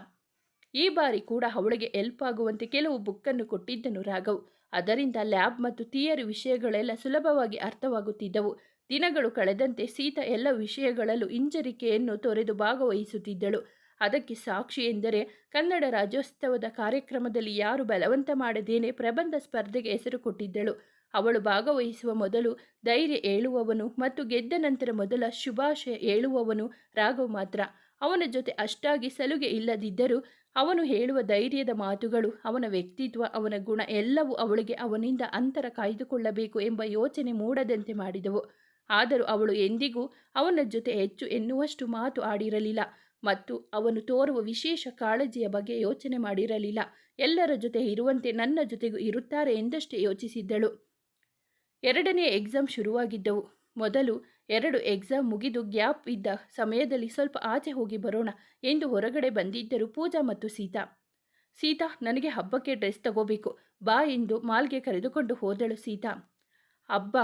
ಈ ಬಾರಿ ಕೂಡ ಅವಳಿಗೆ ಎಲ್ಪ್ ಆಗುವಂತೆ ಕೆಲವು ಬುಕ್ಕನ್ನು ಕೊಟ್ಟಿದ್ದನು ರಾಘವ್. ಅದರಿಂದ ಲ್ಯಾಬ್ ಮತ್ತು ಥಿಯರಿ ವಿಷಯಗಳೆಲ್ಲ ಸುಲಭವಾಗಿ ಅರ್ಥವಾಗುತ್ತಿದ್ದವು. ದಿನಗಳು ಕಳೆದಂತೆ ಸೀತಾ ಎಲ್ಲ ವಿಷಯಗಳಲ್ಲೂ ಹಿಂಜರಿಕೆಯನ್ನು ತೊರೆದು ಭಾಗವಹಿಸುತ್ತಿದ್ದಳು. ಅದಕ್ಕೆ ಸಾಕ್ಷಿ ಎಂದರೆ ಕನ್ನಡ ರಾಜ್ಯೋತ್ಸವದ ಕಾರ್ಯಕ್ರಮದಲ್ಲಿ ಯಾರು ಬಲವಂತ ಮಾಡದೇನೆ ಪ್ರಬಂಧ ಸ್ಪರ್ಧೆಗೆ ಹೆಸರು ಕೊಟ್ಟಿದ್ದಳು. ಅವಳು ಭಾಗವಹಿಸುವ ಮೊದಲು ಧೈರ್ಯ ಹೇಳುವವನು ಮತ್ತು ಗೆದ್ದ ನಂತರ ಮೊದಲ ಶುಭಾಶಯ ಹೇಳುವವನು ರಾಘವ್ ಮಾತ್ರ. ಅವನ ಜೊತೆ ಅಷ್ಟಾಗಿ ಸಲುಗೆ ಇಲ್ಲದಿದ್ದರೂ ಅವನು ಹೇಳುವ ಧೈರ್ಯದ ಮಾತುಗಳು, ಅವನ ವ್ಯಕ್ತಿತ್ವ, ಅವನ ಗುಣ ಎಲ್ಲವೂ ಅವಳಿಗೆ ಅವನಿಂದ ಅಂತರ ಕಾಯ್ದುಕೊಳ್ಳಬೇಕು ಎಂಬ ಯೋಚನೆ ಮೂಡದಂತೆ ಮಾಡಿದವು. ಆದರೂ ಅವಳು ಎಂದಿಗೂ ಅವನ ಜೊತೆ ಹೆಚ್ಚು ಎನ್ನುವಷ್ಟು ಮಾತು ಆಡಿರಲಿಲ್ಲ ಮತ್ತು ಅವನು ತೋರುವ ವಿಶೇಷ ಕಾಳಜಿಯ ಬಗ್ಗೆ ಯೋಚನೆ ಮಾಡಿರಲಿಲ್ಲ. ಎಲ್ಲರ ಜೊತೆ ಇರುವಂತೆ ನನ್ನ ಜೊತೆಗೂ ಇರುತ್ತಾರೆ ಎಂದಷ್ಟೇ ಯೋಚಿಸಿದ್ದಳು. ಎರಡನೇ ಎಕ್ಸಾಮ್ ಶುರುವಾಗಿದ್ದವು. ಮೊದಲು ಎರಡು ಎಕ್ಸಾಮ್ ಮುಗಿದು ಗ್ಯಾಪ್ ಇದ್ದ ಸಮಯದಲ್ಲಿ ಸ್ವಲ್ಪ ಆಚೆ ಹೋಗಿ ಬರೋಣ ಎಂದು ಹೊರಗಡೆ ಬಂದಿದ್ದರು ಪೂಜಾ ಮತ್ತು ಸೀತಾ. ಸೀತಾ, ನನಗೆ ಹಬ್ಬಕ್ಕೆ ಡ್ರೆಸ್ ತಗೋಬೇಕು. ಬಾ ಎಂದು ಮಾಲ್ಗೆ ಕರೆದುಕೊಂಡು ಹೋದಳು ಸೀತಾ. ಹಬ್ಬ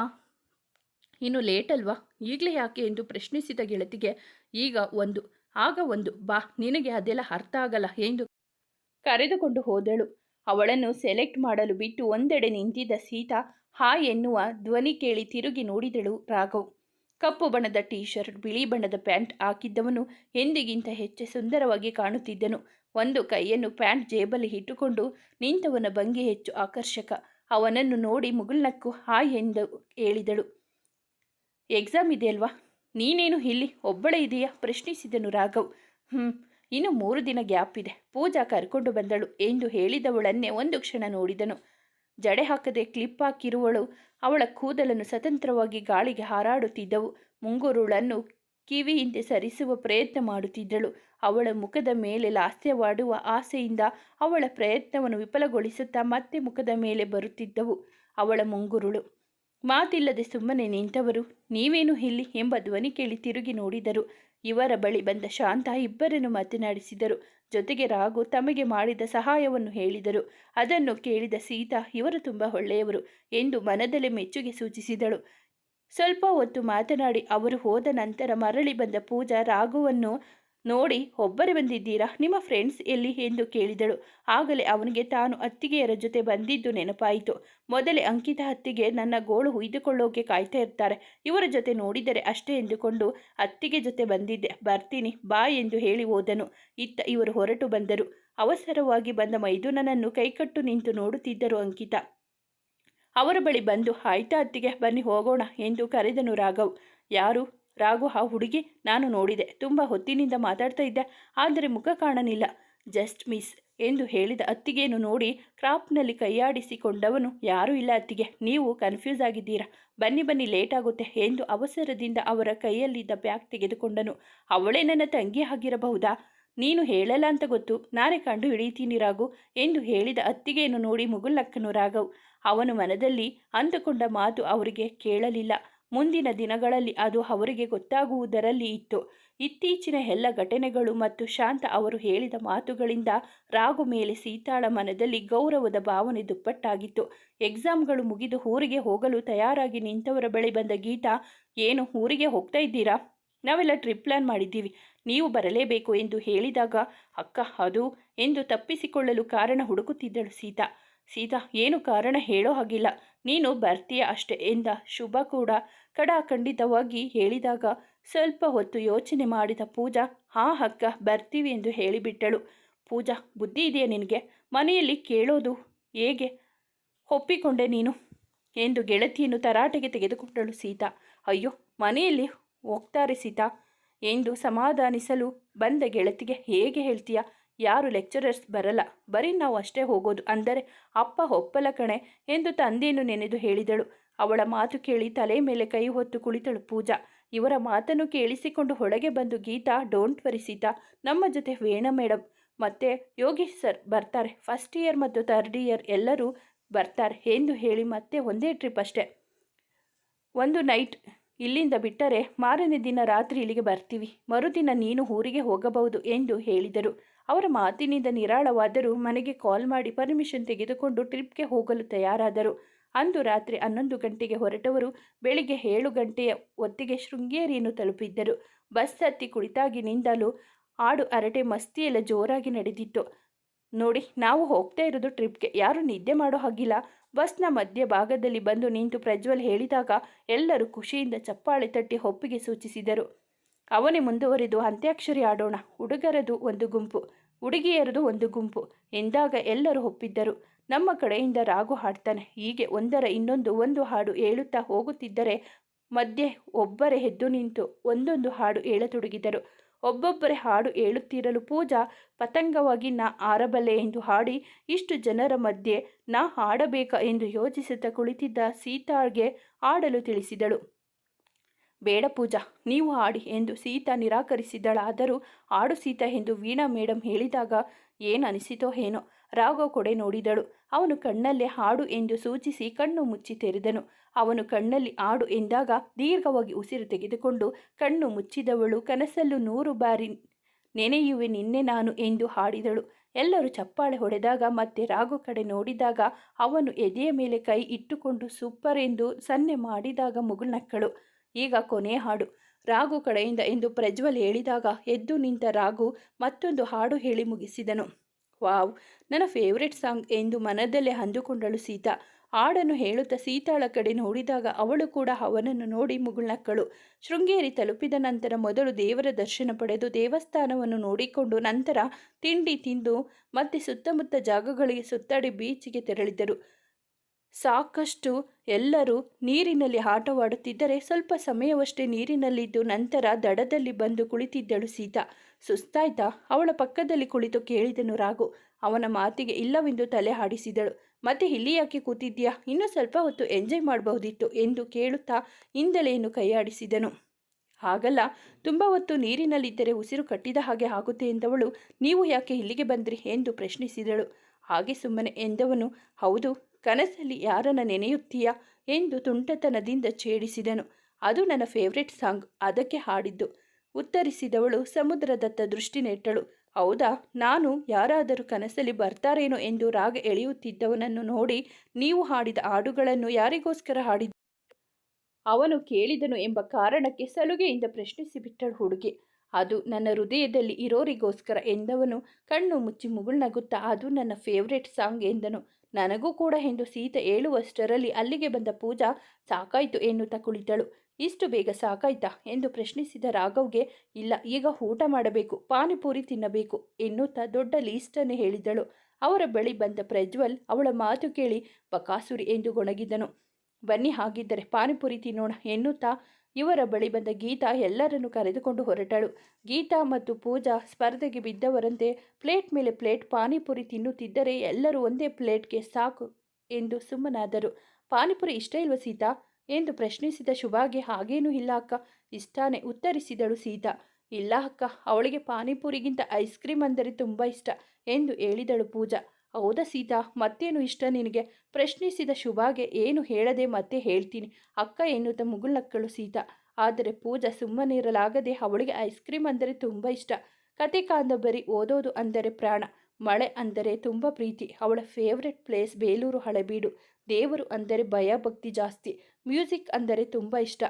ಇನ್ನು ಲೇಟ್ ಅಲ್ವಾ? ಈಗಲೇ ಯಾಕೆ? ಎಂದು ಪ್ರಶ್ನಿಸಿದ ಗೆಳತಿಗೆ ಈಗ ಒಂದು, ಆಗ ಒಂದು. ಬಾ, ನಿನಗೆ ಅದೆಲ್ಲ ಅರ್ಥ ಆಗಲ್ಲ ಎಂದು ಕರೆದುಕೊಂಡು ಹೋದಳು. ಅವಳನ್ನು ಸೆಲೆಕ್ಟ್ ಮಾಡಲು ಬಿಟ್ಟು ಒಂದೆಡೆ ನಿಂತಿದ್ದ ಸೀತಾ ಹಾ ಎನ್ನುವ ಧ್ವನಿ ಕೇಳಿ ತಿರುಗಿ ನೋಡಿದಳು ರಾಘವ್. ಕಪ್ಪು ಬಣ್ಣದ ಟೀ ಶರ್ಟ್ ಬಿಳಿ ಬಣ್ಣದ ಪ್ಯಾಂಟ್ ಹಾಕಿದ್ದವನು ಎಂದಿಗಿಂತ ಹೆಚ್ಚು ಸುಂದರವಾಗಿ ಕಾಣುತ್ತಿದ್ದನು. ಒಂದು ಕೈಯನ್ನು ಪ್ಯಾಂಟ್ ಜೇಬಲ್ಲಿ ಇಟ್ಟುಕೊಂಡು ನಿಂತವನ ಭಂಗಿ ಹೆಚ್ಚು ಆಕರ್ಷಕ. ಅವನನ್ನು ನೋಡಿ ಮುಗುಳ್ನಕ್ಕು ಹಾಯ್ ಎಂದು ಹೇಳಿದಳು. ಎಕ್ಸಾಮ್ ಇದೆಯಲ್ವಾ ನೀನೇನು ಇಲ್ಲಿ ಒಬ್ಬಳೇ ಇದೆಯಾ? ಪ್ರಶ್ನಿಸಿದನು ರಾಘವ್. ಹ್ಞೂ ಇನ್ನು ಮೂರು ದಿನ ಗ್ಯಾಪ್ ಇದೆ. ಪೂಜಾ ಕರ್ಕೊಂಡು ಬಂದಳು ಎಂದು ಹೇಳಿದವಳನ್ನೇ ಒಂದು ಕ್ಷಣ ನೋಡಿದನು. ಜಡೆ ಹಾಕದೆ ಕ್ಲಿಪ್ ಹಾಕಿರುವಳು. ಅವಳ ಕೂದಲನ್ನು ಸ್ವತಂತ್ರವಾಗಿ ಗಾಳಿಗೆ ಹಾರಾಡುತ್ತಿದ್ದವು. ಮುಂಗುರುಳನ್ನು ಕಿವಿಯಿಂದ ಸರಿಸುವ ಪ್ರಯತ್ನ ಮಾಡುತ್ತಿದ್ದಳು. ಅವಳ ಮುಖದ ಮೇಲೆ ಲಾಸ್ಯವಾಡುವ ಆಸೆಯಿಂದ ಅವಳ ಪ್ರಯತ್ನವನ್ನು ವಿಫಲಗೊಳಿಸುತ್ತಾ ಮತ್ತೆ ಮುಖದ ಮೇಲೆ ಬರುತ್ತಿದ್ದವು. ಅವಳ ಮುಂಗುರುಳು, ಮಾತಿಲ್ಲದೆ ಸುಮ್ಮನೆ ನಿಂತವರು. ನೀವೇನು ಇಲ್ಲಿ? ಎಂಬ ಧ್ವನಿ ಕೇಳಿ ತಿರುಗಿ ನೋಡಿದರು. ಇವರ ಬಳಿ ಬಂದ ಶಾಂತ ಇಬ್ಬರನ್ನು ಮಾತನಾಡಿಸಿದರು. ಜೊತೆಗೆ ರಾಘು ತಮಗೆ ಮಾಡಿದ ಸಹಾಯವನ್ನು ಹೇಳಿದರು. ಅದನ್ನು ಕೇಳಿದ ಸೀತಾ, ಇವರು ತುಂಬ ಒಳ್ಳೆಯವರು ಎಂದು ಮನದಲ್ಲಿ ಮೆಚ್ಚುಗೆ ಸೂಚಿಸಿದಳು. ಸ್ವಲ್ಪ ಹೊತ್ತು ಮಾತನಾಡಿ ಅವರು ಹೋದ ನಂತರ ಮರಳಿ ಬಂದ ಪೂಜಾ ರಾಘುವನ್ನು ನೋಡಿ, ಒಬ್ಬರೇ ಬಂದಿದ್ದೀರಾ? ನಿಮ್ಮ ಫ್ರೆಂಡ್ಸ್ ಎಲ್ಲಿ ಎಂದು ಕೇಳಿದಳು. ಆಗಲೇ ಅವನಿಗೆ ತಾನು ಅತ್ತಿಗೆಯರ ಜೊತೆ ಬಂದಿದ್ದು ನೆನಪಾಯಿತು. ಮೊದಲೇ ಅಂಕಿತ ಅತ್ತಿಗೆ ನನ್ನ ಗೋಳು ಹುಯ್ದುಕೊಳ್ಳೋಕೆ ಕಾಯ್ತಾ ಇರ್ತಾರೆ. ಇವರ ಜೊತೆ ನೋಡಿದರೆ ಅಷ್ಟೇ ಎಂದುಕೊಂಡು ಅತ್ತಿಗೆ ಜೊತೆ ಬಂದಿದ್ದೆ. ಬರ್ತೀನಿ, ಬಾ ಎಂದು ಹೇಳಿ ಹೋದನು. ಇತ್ತ ಇವರು ಹೊರಟು ಬಂದರು. ಅವಸರವಾಗಿ ಬಂದ ಮೈದುನನನ್ನು ಕೈಕಟ್ಟು ನಿಂತು ನೋಡುತ್ತಿದ್ದರು ಅಂಕಿತ. ಅವರ ಬಳಿ ಬಂದು, ಆಯ್ತಾ ಅತ್ತಿಗೆ, ಬನ್ನಿ ಹೋಗೋಣ ಎಂದು ಕರೆದನು ರಾಘವ್. ಯಾರು? ರಾಘು ಆ ಹುಡುಗಿ ನಾನು ನೋಡಿದೆ. ತುಂಬ ಹೊತ್ತಿನಿಂದ ಮಾತಾಡ್ತಾ ಇದ್ದೆ. ಆದರೆ ಮುಖ ಕಾಣಲಿಲ್ಲ. ಜಸ್ಟ್ ಮಿಸ್ ಎಂದು ಹೇಳಿದ ಅತ್ತಿಗೆಯನ್ನು ನೋಡಿ ಕ್ರಾಪ್ನಲ್ಲಿ ಕೈಯಾಡಿಸಿಕೊಂಡವನು ಯಾರೂ ಇಲ್ಲ ಅತ್ತಿಗೆ. ನೀವು ಕನ್ಫ್ಯೂಸ್ ಆಗಿದ್ದೀರಾ? ಬನ್ನಿ ಬನ್ನಿ, ಲೇಟ್ ಆಗುತ್ತೆ ಎಂದು ಅವಸರದಿಂದ ಅವರ ಕೈಯಲ್ಲಿದ್ದ ಬ್ಯಾಗ್ ತೆಗೆದುಕೊಂಡನು. ಅವಳೇ ನನ್ನ ತಂಗಿ ಆಗಿರಬಹುದಾ? ನೀನು ಹೇಳಲ್ಲ ಅಂತ ಗೊತ್ತು. ನಾನೇ ಕಂಡು ಹಿಡಿಯುತ್ತೀನಿ ರಾಘು ಎಂದು ಹೇಳಿದ ಅತ್ತಿಗೆಯನ್ನು ನೋಡಿ ಮುಗುಲಕ್ಕನು ರಾಘವ್. ಅವನು ಮನದಲ್ಲಿ ಅಂದುಕೊಂಡ ಮಾತು ಅವರಿಗೆ ಕೇಳಲಿಲ್ಲ. ಮುಂದಿನ ದಿನಗಳಲ್ಲಿ ಅದು ಅವರಿಗೆ ಗೊತ್ತಾಗುವುದರಲ್ಲಿ ಇತ್ತು. ಇತ್ತೀಚಿನ ಎಲ್ಲ ಘಟನೆಗಳು ಮತ್ತು ಶಾಂತ ಅವರು ಹೇಳಿದ ಮಾತುಗಳಿಂದ ರಾಗು ಮೇಲೆ ಸೀತಾಳ ಮನದಲ್ಲಿ ಗೌರವದ ಭಾವನೆ ದುಪ್ಪಟ್ಟಾಗಿತ್ತು. ಎಕ್ಸಾಮ್ಗಳು ಮುಗಿದು ಊರಿಗೆ ಹೋಗಲು ತಯಾರಾಗಿ ನಿಂತವರ ಬಳಿ ಬಂದ ಗೀತಾ, ಏನು, ಊರಿಗೆ ಹೋಗ್ತಾ ಇದ್ದೀರಾ? ನಾವೆಲ್ಲ ಟ್ರಿಪ್ ಪ್ಲ್ಯಾನ್ ಮಾಡಿದ್ದೀವಿ. ನೀವು ಬರಲೇಬೇಕು ಎಂದು ಹೇಳಿದಾಗ, ಅಕ್ಕ, ಅದು ಎಂದು ತಪ್ಪಿಸಿಕೊಳ್ಳಲು ಕಾರಣ ಹುಡುಕುತ್ತಿದ್ದಳು ಸೀತಾ. ಸೀತಾ, ಏನು ಕಾರಣ ಹೇಳೋ ಹಾಗಿಲ್ಲ. ನೀನು ಬರ್ತೀಯ ಅಷ್ಟೇ ಎಂದ ಶುಭ ಕೂಡ. ಕಡಾಖಂಡಿತವಾಗಿ ಹೇಳಿದಾಗ ಸ್ವಲ್ಪ ಹೊತ್ತು ಯೋಚನೆ ಮಾಡಿದ ಪೂಜಾ, ಹಾ ಅಕ್ಕ, ಬರ್ತೀವಿ ಎಂದು ಹೇಳಿಬಿಟ್ಟಳು. ಪೂಜಾ, ಬುದ್ಧಿ ಇದೆಯಾ ನಿನಗೆ? ಮನೆಯಲ್ಲಿ ಕೇಳೋದು ಹೇಗೆ? ಒಪ್ಪಿಕೊಂಡೆ ನೀನು ಎಂದು ಗೆಳತಿಯನ್ನು ತರಾಟೆಗೆ ತೆಗೆದುಕೊಂಡಳು ಸೀತಾ. ಅಯ್ಯೋ, ಮನೆಯಲ್ಲಿ ಹೋಗ್ತಾರೆ ಸೀತಾ ಎಂದು ಸಮಾಧಾನಿಸಲು ಬಂದ ಗೆಳತಿಗೆ ಹೇಗೆ ಹೇಳ್ತೀಯ? ಯಾರು ಲೆಕ್ಚರರ್ಸ್ ಬರಲ್ಲ. ಬರೀ ನಾವು ಅಷ್ಟೇ ಹೋಗೋದು. ಅಂದರೆ, ಅಪ್ಪ ಒಪ್ಪಲ ಕಣೆ ಎಂದು ತಂದೆಯನ್ನು ನೆನೆದು ಹೇಳಿದಳು. ಅವಳ ಮಾತು ಕೇಳಿ ತಲೆ ಮೇಲೆ ಕೈ ಹೊತ್ತು ಕುಳಿತಳು ಪೂಜಾ. ಇವರ ಮಾತನ್ನು ಕೇಳಿಸಿಕೊಂಡು ಹೊಳಗೆ ಬಂದು ಗೀತಾ ಡೋಂಟ್ ವರಿ ಸೀತಾ. ನಮ್ಮ ಜೊತೆ ವೇಣ ಮೇಡಮ್ ಮತ್ತು ಯೋಗೇಶ್ ಸರ್ ಬರ್ತಾರೆ. ಫಸ್ಟ್ ಇಯರ್ ಮತ್ತು ಥರ್ಡ್ ಇಯರ್ ಎಲ್ಲರೂ ಬರ್ತಾರೆ ಎಂದು ಹೇಳಿ ಮತ್ತೆ ಒಂದೇ ಟ್ರಿಪ್ ಅಷ್ಟೇ. ಒಂದು ನೈಟ್ ಇಲ್ಲಿಂದ ಬಿಟ್ಟರೆ ಮಾರನೇ ದಿನ ರಾತ್ರಿ ಇಲ್ಲಿಗೆ ಬರ್ತೀವಿ. ಮರುದಿನ ನೀನು ಊರಿಗೆ ಹೋಗಬಹುದು ಎಂದು ಹೇಳಿದರು. ಅವರ ಮಾತಿನಿಂದ ನಿರಾಳವಾದರೂ ಮನೆಗೆ ಕಾಲ್ ಮಾಡಿ ಪರ್ಮಿಷನ್ ತೆಗೆದುಕೊಂಡು ಟ್ರಿಪ್ಗೆ ಹೋಗಲು ತಯಾರಾದರು. ಅಂದು ರಾತ್ರಿ ಹನ್ನೊಂದು ಗಂಟೆಗೆ ಹೊರಟವರು ಬೆಳಿಗ್ಗೆ ಏಳು ಗಂಟೆಯ ಹೊತ್ತಿಗೆ ಶೃಂಗೇರಿಯನ್ನು ತಲುಪಿದ್ದರು. ಬಸ್ ಹತ್ತಿ ಕುಳಿತಾಗಿ ನಿಂದಲೂ ಆಡು ಅರಟೆ ಮಸ್ತಿಯೆಲ್ಲ ಜೋರಾಗಿ ನಡೆದಿತ್ತು. ನೋಡಿ, ನಾವು ಹೋಗ್ತಾ ಇರೋದು ಟ್ರಿಪ್ಗೆ. ಯಾರು ನಿದ್ದೆ ಮಾಡೋ ಹಾಗಿಲ್ಲ. ಬಸ್ನ ಮಧ್ಯ ಭಾಗದಲ್ಲಿ ಬಂದು ನಿಂತು ಪ್ರಜ್ವಲ್ ಹೇಳಿದಾಗ ಎಲ್ಲರೂ ಖುಷಿಯಿಂದ ಚಪ್ಪಾಳೆ ತಟ್ಟಿ ಒಪ್ಪಿಗೆ ಸೂಚಿಸಿದರು. ಅವನೇ ಮುಂದುವರಿದು ಅಂತ್ಯಾಕ್ಷರಿ ಆಡೋಣ. ಹುಡುಗರದು ಒಂದು ಗುಂಪು, ಹುಡುಗಿಯರದು ಒಂದು ಗುಂಪು ಎಂದಾಗ ಎಲ್ಲರೂ ಒಪ್ಪಿದ್ದರು. ನಮ್ಮ ಕಡೆಯಿಂದ ರಾಗು ಹಾಡ್ತಾನೆ. ಹೀಗೆ ಒಂದರ ಇನ್ನೊಂದು ಒಂದು ಹಾಡು ಹೇಳುತ್ತಾ ಹೋಗುತ್ತಿದ್ದರೆ ಮಧ್ಯೆ ಒಬ್ಬರೇ ಎದ್ದು ನಿಂತು ಒಂದೊಂದು ಹಾಡು ಹೇಳತೊಡಗಿದರು. ಒಬ್ಬೊಬ್ಬರೇ ಹಾಡು ಹೇಳುತ್ತಿರಲು ಪೂಜಾ ಪತಂಗವಾಗಿ ನಾ ಆರಬಲ್ಲೆ ಎಂದು ಹಾಡಿ ಇಷ್ಟು ಜನರ ಮಧ್ಯೆ ನಾ ಹಾಡಬೇಕಾ ಎಂದು ಯೋಚಿಸುತ್ತಾ ಕುಳಿತಿದ್ದ ಸೀತಾಳ್ಗೆ ಆಡಲು ತಿಳಿಸಿದಳು. ಬೇಡ ಪೂಜಾ, ನೀವು ಹಾಡಿ ಎಂದು ಸೀತಾ ನಿರಾಕರಿಸಿದಳಾದರೂ ಆಡು ಸೀತಾ ಎಂದು ವೀಣಾ ಮೇಡಮ್ ಹೇಳಿದಾಗ ಏನು ಅನಿಸಿತೋ ಏನೋ. ರಾಘವ್ ಕೊಡೆ ನೋಡಿದಳು. ಅವನು ಕಣ್ಣಲ್ಲೇ ಹಾಡು ಎಂದು ಸೂಚಿಸಿ ಕಣ್ಣು ಮುಚ್ಚಿ ತೆರೆದನು. ಅವನು ಕಣ್ಣಲ್ಲಿ ಆಡು ಎಂದಾಗ ದೀರ್ಘವಾಗಿ ಉಸಿರು ತೆಗೆದುಕೊಂಡು ಕಣ್ಣು ಮುಚ್ಚಿದವಳು ಕನಸಲ್ಲೂ ನೂರು ಬಾರಿ ನೆನೆಯುವೆ ನಿನ್ನೆ ನಾನು ಎಂದು ಹಾಡಿದಳು. ಎಲ್ಲರೂ ಚಪ್ಪಾಳೆ ಹೊಡೆದಾಗ ಮತ್ತೆ ರಾಘು ಕಡೆ ನೋಡಿದಾಗ ಅವನು ಎದೆಯ ಮೇಲೆ ಕೈ ಇಟ್ಟುಕೊಂಡು ಸೂಪರ್ ಎಂದು ಸನ್ನೆ ಮಾಡಿದಾಗ ಮುಗುಳ್ನಕ್ಕಳು. ಈಗ ಕೊನೆ ಹಾಡು. ರಾಘು ಕಡೆಯಿಂದ ಎಂದು ಪ್ರಜ್ವಲ್ ಹೇಳಿದಾಗ ಎದ್ದು ನಿಂತ ರಾಘು ಮತ್ತೊಂದು ಹಾಡು ಹೇಳಿ ಮುಗಿಸಿದನು. ವಾವ್, ನನ್ನ ಫೇವ್ರೆಟ್ ಸಾಂಗ್ ಎಂದು ಮನದಲ್ಲೇ ಅಂದುಕೊಂಡಳು ಸೀತಾ. ಹಾಡನ್ನು ಹೇಳುತ್ತಾ ಸೀತಾಳ ಕಡೆ ನೋಡಿದಾಗ ಅವಳು ಕೂಡ ಅವನನ್ನು ನೋಡಿ ಮುಗುಳ್ನಕ್ಕಳು. ಶೃಂಗೇರಿ ತಲುಪಿದ ನಂತರ ಮೊದಲು ದೇವರ ದರ್ಶನ ಪಡೆದು ದೇವಸ್ಥಾನವನ್ನು ನೋಡಿಕೊಂಡು ನಂತರ ತಿಂಡಿ ತಿಂದು ಮತ್ತೆ ಸುತ್ತಮುತ್ತ ಜಾಗಗಳಿಗೆ ಸುತ್ತಾಡಿ ಬೀಚಿಗೆ ತೆರಳಿದರು. ಸಾಕಷ್ಟು ಎಲ್ಲರೂ ನೀರಿನಲ್ಲಿ ಆಟವಾಡುತ್ತಿದ್ದರೆ ಸ್ವಲ್ಪ ಸಮಯವಷ್ಟೇ ನೀರಿನಲ್ಲಿದ್ದು ನಂತರ ದಡದಲ್ಲಿ ಬಂದು ಕುಳಿತಿದ್ದಳು ಸೀತಾ. ಸುಸ್ತಾಯ್ತಾ? ಅವಳ ಪಕ್ಕದಲ್ಲಿ ಕುಳಿತು ಕೇಳಿದನು ರಾಘು. ಅವನ ಮಾತಿಗೆ ಇಲ್ಲವೆಂದು ತಲೆ ಹಾಡಿಸಿದಳು. ಮತ್ತೆ ಇಲ್ಲಿ ಯಾಕೆ ಕೂತಿದ್ಯಾ ಇನ್ನೂ ಸ್ವಲ್ಪ ಹೊತ್ತು ಎಂಜಾಯ್ ಮಾಡಬಹುದಿತ್ತು ಎಂದು ಕೇಳುತ್ತಾ ಹಿಂದಲೆಯನ್ನು ಕೈಯಾಡಿಸಿದನು. ಹಾಗಲ್ಲ, ತುಂಬ ಹೊತ್ತು ನೀರಿನಲ್ಲಿದ್ದರೆ ಉಸಿರು ಕಟ್ಟಿದ ಹಾಗೆ ಆಗುತ್ತೆ ಎಂದವಳು, ನೀವು ಯಾಕೆ ಇಲ್ಲಿಗೆ ಬಂದ್ರಿ? ಎಂದು ಪ್ರಶ್ನಿಸಿದಳು. ಹಾಗೆ ಸುಮ್ಮನೆ ಎಂದವನು, ಹೌದು ಕನಸಲ್ಲಿ ಯಾರನ್ನ ನೆನೆಯುತ್ತೀಯಾ ಎಂದು ತುಂಟತನದಿಂದ ಛೇಡಿಸಿದನು. ಅದು ನನ್ನ ಫೇವ್ರೆಟ್ ಸಾಂಗ್ ಅದಕ್ಕೆ ಹಾಡಿದ್ದು. ಉತ್ತರಿಸಿದವಳು ಸಮುದ್ರದತ್ತ ದೃಷ್ಟಿ ನೆಟ್ಟಳು. ಹೌದಾ? ನಾನು ಯಾರಾದರೂ ಕನಸಲ್ಲಿ ಬರ್ತಾರೇನೋ ಎಂದು ರಾಗ ಎಳೆಯುತ್ತಿದ್ದವನನ್ನು ನೋಡಿ ನೀವು ಹಾಡಿದ ಹಾಡುಗಳನ್ನು ಯಾರಿಗೋಸ್ಕರ ಹಾಡಿದ ಅವನು ಕೇಳಿದನು ಎಂಬ ಕಾರಣಕ್ಕೆ ಸಲುಗೆಯಿಂದ ಪ್ರಶ್ನಿಸಿಬಿಟ್ಟಳು ಹುಡುಗಿ. ಅದು ನನ್ನ ಹೃದಯದಲ್ಲಿ ಇರೋರಿಗೋಸ್ಕರ ಎಂದವನು ಕಣ್ಣು ಮುಚ್ಚಿ ಮುಗುಳ್ನಗುತ್ತಾ, ಅದು ನನ್ನ ಫೇವ್ರೆಟ್ ಸಾಂಗ್ ಎಂದನು. ನನಗೂ ಕೂಡ ಎಂದು ಸೀತೆ ಹೇಳುವಷ್ಟರಲ್ಲಿ ಅಲ್ಲಿಗೆ ಬಂದ ಪೂಜಾ, ಸಾಕಾಯ್ತು ಎನ್ನುತ್ತಾ ಕುಳಿತಳು. ಇಷ್ಟು ಬೇಗ ಸಾಕಾಯ್ತಾ? ಎಂದು ಪ್ರಶ್ನಿಸಿದ ರಾಘವ್ಗೆ, ಇಲ್ಲ, ಈಗ ಊಟ ಮಾಡಬೇಕು, ಪಾನಿಪುರಿ ತಿನ್ನಬೇಕು, ಎನ್ನುತ್ತಾ ದೊಡ್ಡ ಲೀಸ್ಟನ್ನು ಹೇಳಿದಳು. ಅವರ ಬಳಿ ಬಂದ ಪ್ರಜ್ವಲ್ ಅವಳ ಮಾತು ಕೇಳಿ ಬಕಾಸುರಿ ಎಂದು ಗೊಣಗಿದನು. ಬನ್ನಿ, ಹಾಗಿದ್ದರೆ ಪಾನಿಪುರಿ ತಿನ್ನೋಣ, ಎನ್ನುತ್ತಾ ಇವರ ಬಳಿ ಬಂದ ಗೀತಾ ಎಲ್ಲರನ್ನು ಕರೆದುಕೊಂಡು ಹೊರಟಳು. ಗೀತಾ ಮತ್ತು ಪೂಜಾ ಸ್ಪರ್ಧೆಗೆ ಬಿದ್ದವರಂತೆ ಪ್ಲೇಟ್ ಮೇಲೆ ಪ್ಲೇಟ್ ಪಾನಿಪುರಿ ತಿನ್ನುತ್ತಿದ್ದರೆ ಎಲ್ಲರೂ ಒಂದೇ ಪ್ಲೇಟ್ಗೆ ಸಾಕು ಎಂದು ಸುಮ್ಮನಾದರು. ಪಾನಿಪುರಿ ಇಷ್ಟ ಇಲ್ವ ಸೀತಾ? ಎಂದು ಪ್ರಶ್ನಿಸಿದ ಶುಭಾಗೆ, ಹಾಗೇನೂ ಇಲ್ಲ ಅಕ್ಕ. ಇಷ್ಟಾನೆ ಉತ್ತರಿಸಿದಳು ಸೀತಾ. ಇಲ್ಲ ಅಕ್ಕ, ಅವಳಿಗೆ ಪಾನಿಪುರಿಗಿಂತ ಐಸ್ ಕ್ರೀಮ್ ಅಂದರೆ ತುಂಬ ಇಷ್ಟ ಎಂದು ಹೇಳಿದಳು ಪೂಜಾ. ಹೌದಾ ಸೀತಾ? ಮತ್ತೇನು ಇಷ್ಟ ನಿನಗೆ? ಪ್ರಶ್ನಿಸಿದ ಶುಭಾಗೆ ಏನು ಹೇಳದೆ ಮತ್ತೆ ಹೇಳ್ತೀನಿ. ಅಕ್ಕ ಎನ್ನುತ್ತ ಮುಗುಳ್ನಕ್ಕಳು ಸೀತಾ. ಆದರೆ ಪೂಜಾ ಸುಮ್ಮನಿರಲಾಗದೆ ಅವಳಿಗೆ ಐಸ್ ಕ್ರೀಮ್ ಅಂದರೆ ತುಂಬ ಇಷ್ಟ. ಕತೆ ಕಾದಂಬರಿ ಓದೋದು ಅಂದರೆ ಪ್ರಾಣ. ಮಳೆ ಅಂದರೆ ತುಂಬ ಪ್ರೀತಿ. ಅವಳ ಫೇವ್ರೆಟ್ ಪ್ಲೇಸ್ ಬೇಲೂರು ಹಳೆಬೀಡು. ದೇವರು ಅಂದರೆ ಭಯ, ಭಕ್ತಿ ಜಾಸ್ತಿ. ಮ್ಯೂಸಿಕ್ ಅಂದರೆ ತುಂಬ ಇಷ್ಟ.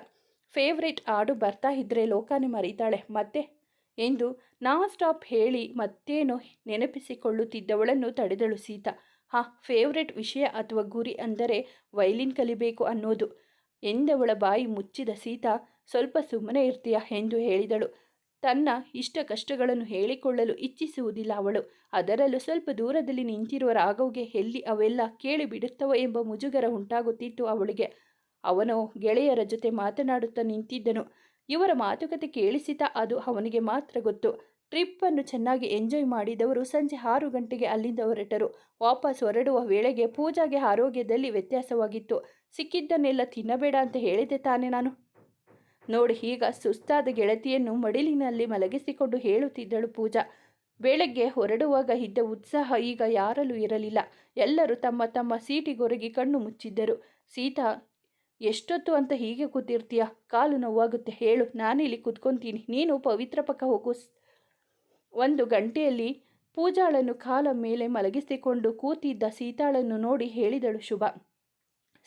ಫೇವ್ರೆಟ್ ಹಾಡು ಬರ್ತಾ ಇದ್ದರೆ ಲೋಕಾನೆ ಮರೀತಾಳೆ. ಮತ್ತೆ ಎಂದು ನಾ ಸ್ಟಾಪ್ ಹೇಳಿ ಮತ್ತೇನೋ ನೆನಪಿಸಿಕೊಳ್ಳುತ್ತಿದ್ದವಳನ್ನು ತಡೆದಳು ಸೀತಾ. ಹಾ, ಫೇವ್ರೆಟ್ ವಿಷಯ ಅಥವಾ ಗುರಿ ಅಂದರೆ ವೈಲಿನ್ ಕಲಿಬೇಕು ಅನ್ನೋದು ಎಂದವಳ ಬಾಯಿ ಮುಚ್ಚಿದ ಸೀತಾ ಸ್ವಲ್ಪ ಸುಮ್ಮನೆ ಇರ್ತೀಯ ಎಂದು ಹೇಳಿದಳು. ತನ್ನ ಇಷ್ಟ ಕಷ್ಟಗಳನ್ನು ಹೇಳಿಕೊಳ್ಳಲು ಇಚ್ಛಿಸುವುದಿಲ್ಲ ಅವಳು. ಅದರಲ್ಲೂ ಸ್ವಲ್ಪ ದೂರದಲ್ಲಿ ನಿಂತಿರುವ ರಾಘವ್ಗೆ ಎಲ್ಲಿ ಅವೆಲ್ಲ ಕೇಳಿಬಿಡುತ್ತವೋ ಎಂಬ ಮುಜುಗರ ಉಂಟಾಗುತ್ತಿತ್ತು ಅವಳಿಗೆ. ಅವನು ಗೆಳೆಯರ ಜೊತೆ ಮಾತನಾಡುತ್ತಾ ನಿಂತಿದ್ದನು. ಇವರ ಮಾತುಕತೆ ಕೇಳಿಸಿತ ಅದು ಅವನಿಗೆ ಮಾತ್ರ ಗೊತ್ತು. ಟ್ರಿಪ್ಪನ್ನು ಚೆನ್ನಾಗಿ ಎಂಜಾಯ್ ಮಾಡಿದವರು ಸಂಜೆ ಆರು ಗಂಟೆಗೆ ಅಲ್ಲಿಂದ ಹೊರಟರು. ವಾಪಸ್ ಹೊರಡುವ ವೇಳೆಗೆ ಪೂಜಾಗೆ ಆರೋಗ್ಯದಲ್ಲಿ ವ್ಯತ್ಯಾಸವಾಗಿತ್ತು. ಸಿಕ್ಕಿದ್ದನ್ನೆಲ್ಲ ತಿನ್ನಬೇಡ ಅಂತ ಹೇಳಿದೆ ತಾನೆ ನಾನು. ನೋಡಿ, ಈಗ ಸುಸ್ತಾದ ಗೆಳತಿಯನ್ನು ಮಡಿಲಿನಲ್ಲಿ ಮಲಗಿಸಿಕೊಂಡು ಹೇಳುತ್ತಿದ್ದಳು ಪೂಜಾ. ಬೆಳಗ್ಗೆ ಹೊರಡುವಾಗ ಇದ್ದ ಉತ್ಸಾಹ ಈಗ ಯಾರಲ್ಲೂ ಇರಲಿಲ್ಲ. ಎಲ್ಲರೂ ತಮ್ಮ ತಮ್ಮ ಸೀಟಿಗೊರಗಿ ಕಣ್ಣು ಮುಚ್ಚಿದ್ದರು. ಸೀತಾ ಎಷ್ಟೊತ್ತು ಅಂತ ಹೀಗೆ ಕೂತಿರ್ತೀಯ? ಕಾಲು ನೋವಾಗುತ್ತೆ. ಹೇಳು, ನಾನಿಲ್ಲಿ ಕೂತ್ಕೊಂತೀನಿ. ನೀನು ಪವಿತ್ರ ಪಕ್ಕ ಹೋಗು. ಒಂದು ಗಂಟೆಯಲ್ಲಿ ಪೂಜಾಳನ್ನು ಕಾಲ ಮೇಲೆ ಮಲಗಿಸಿಕೊಂಡು ಕೂತಿದ್ದ ಸೀತಾಳನ್ನು ನೋಡಿ ಹೇಳಿದಳು ಶುಭ.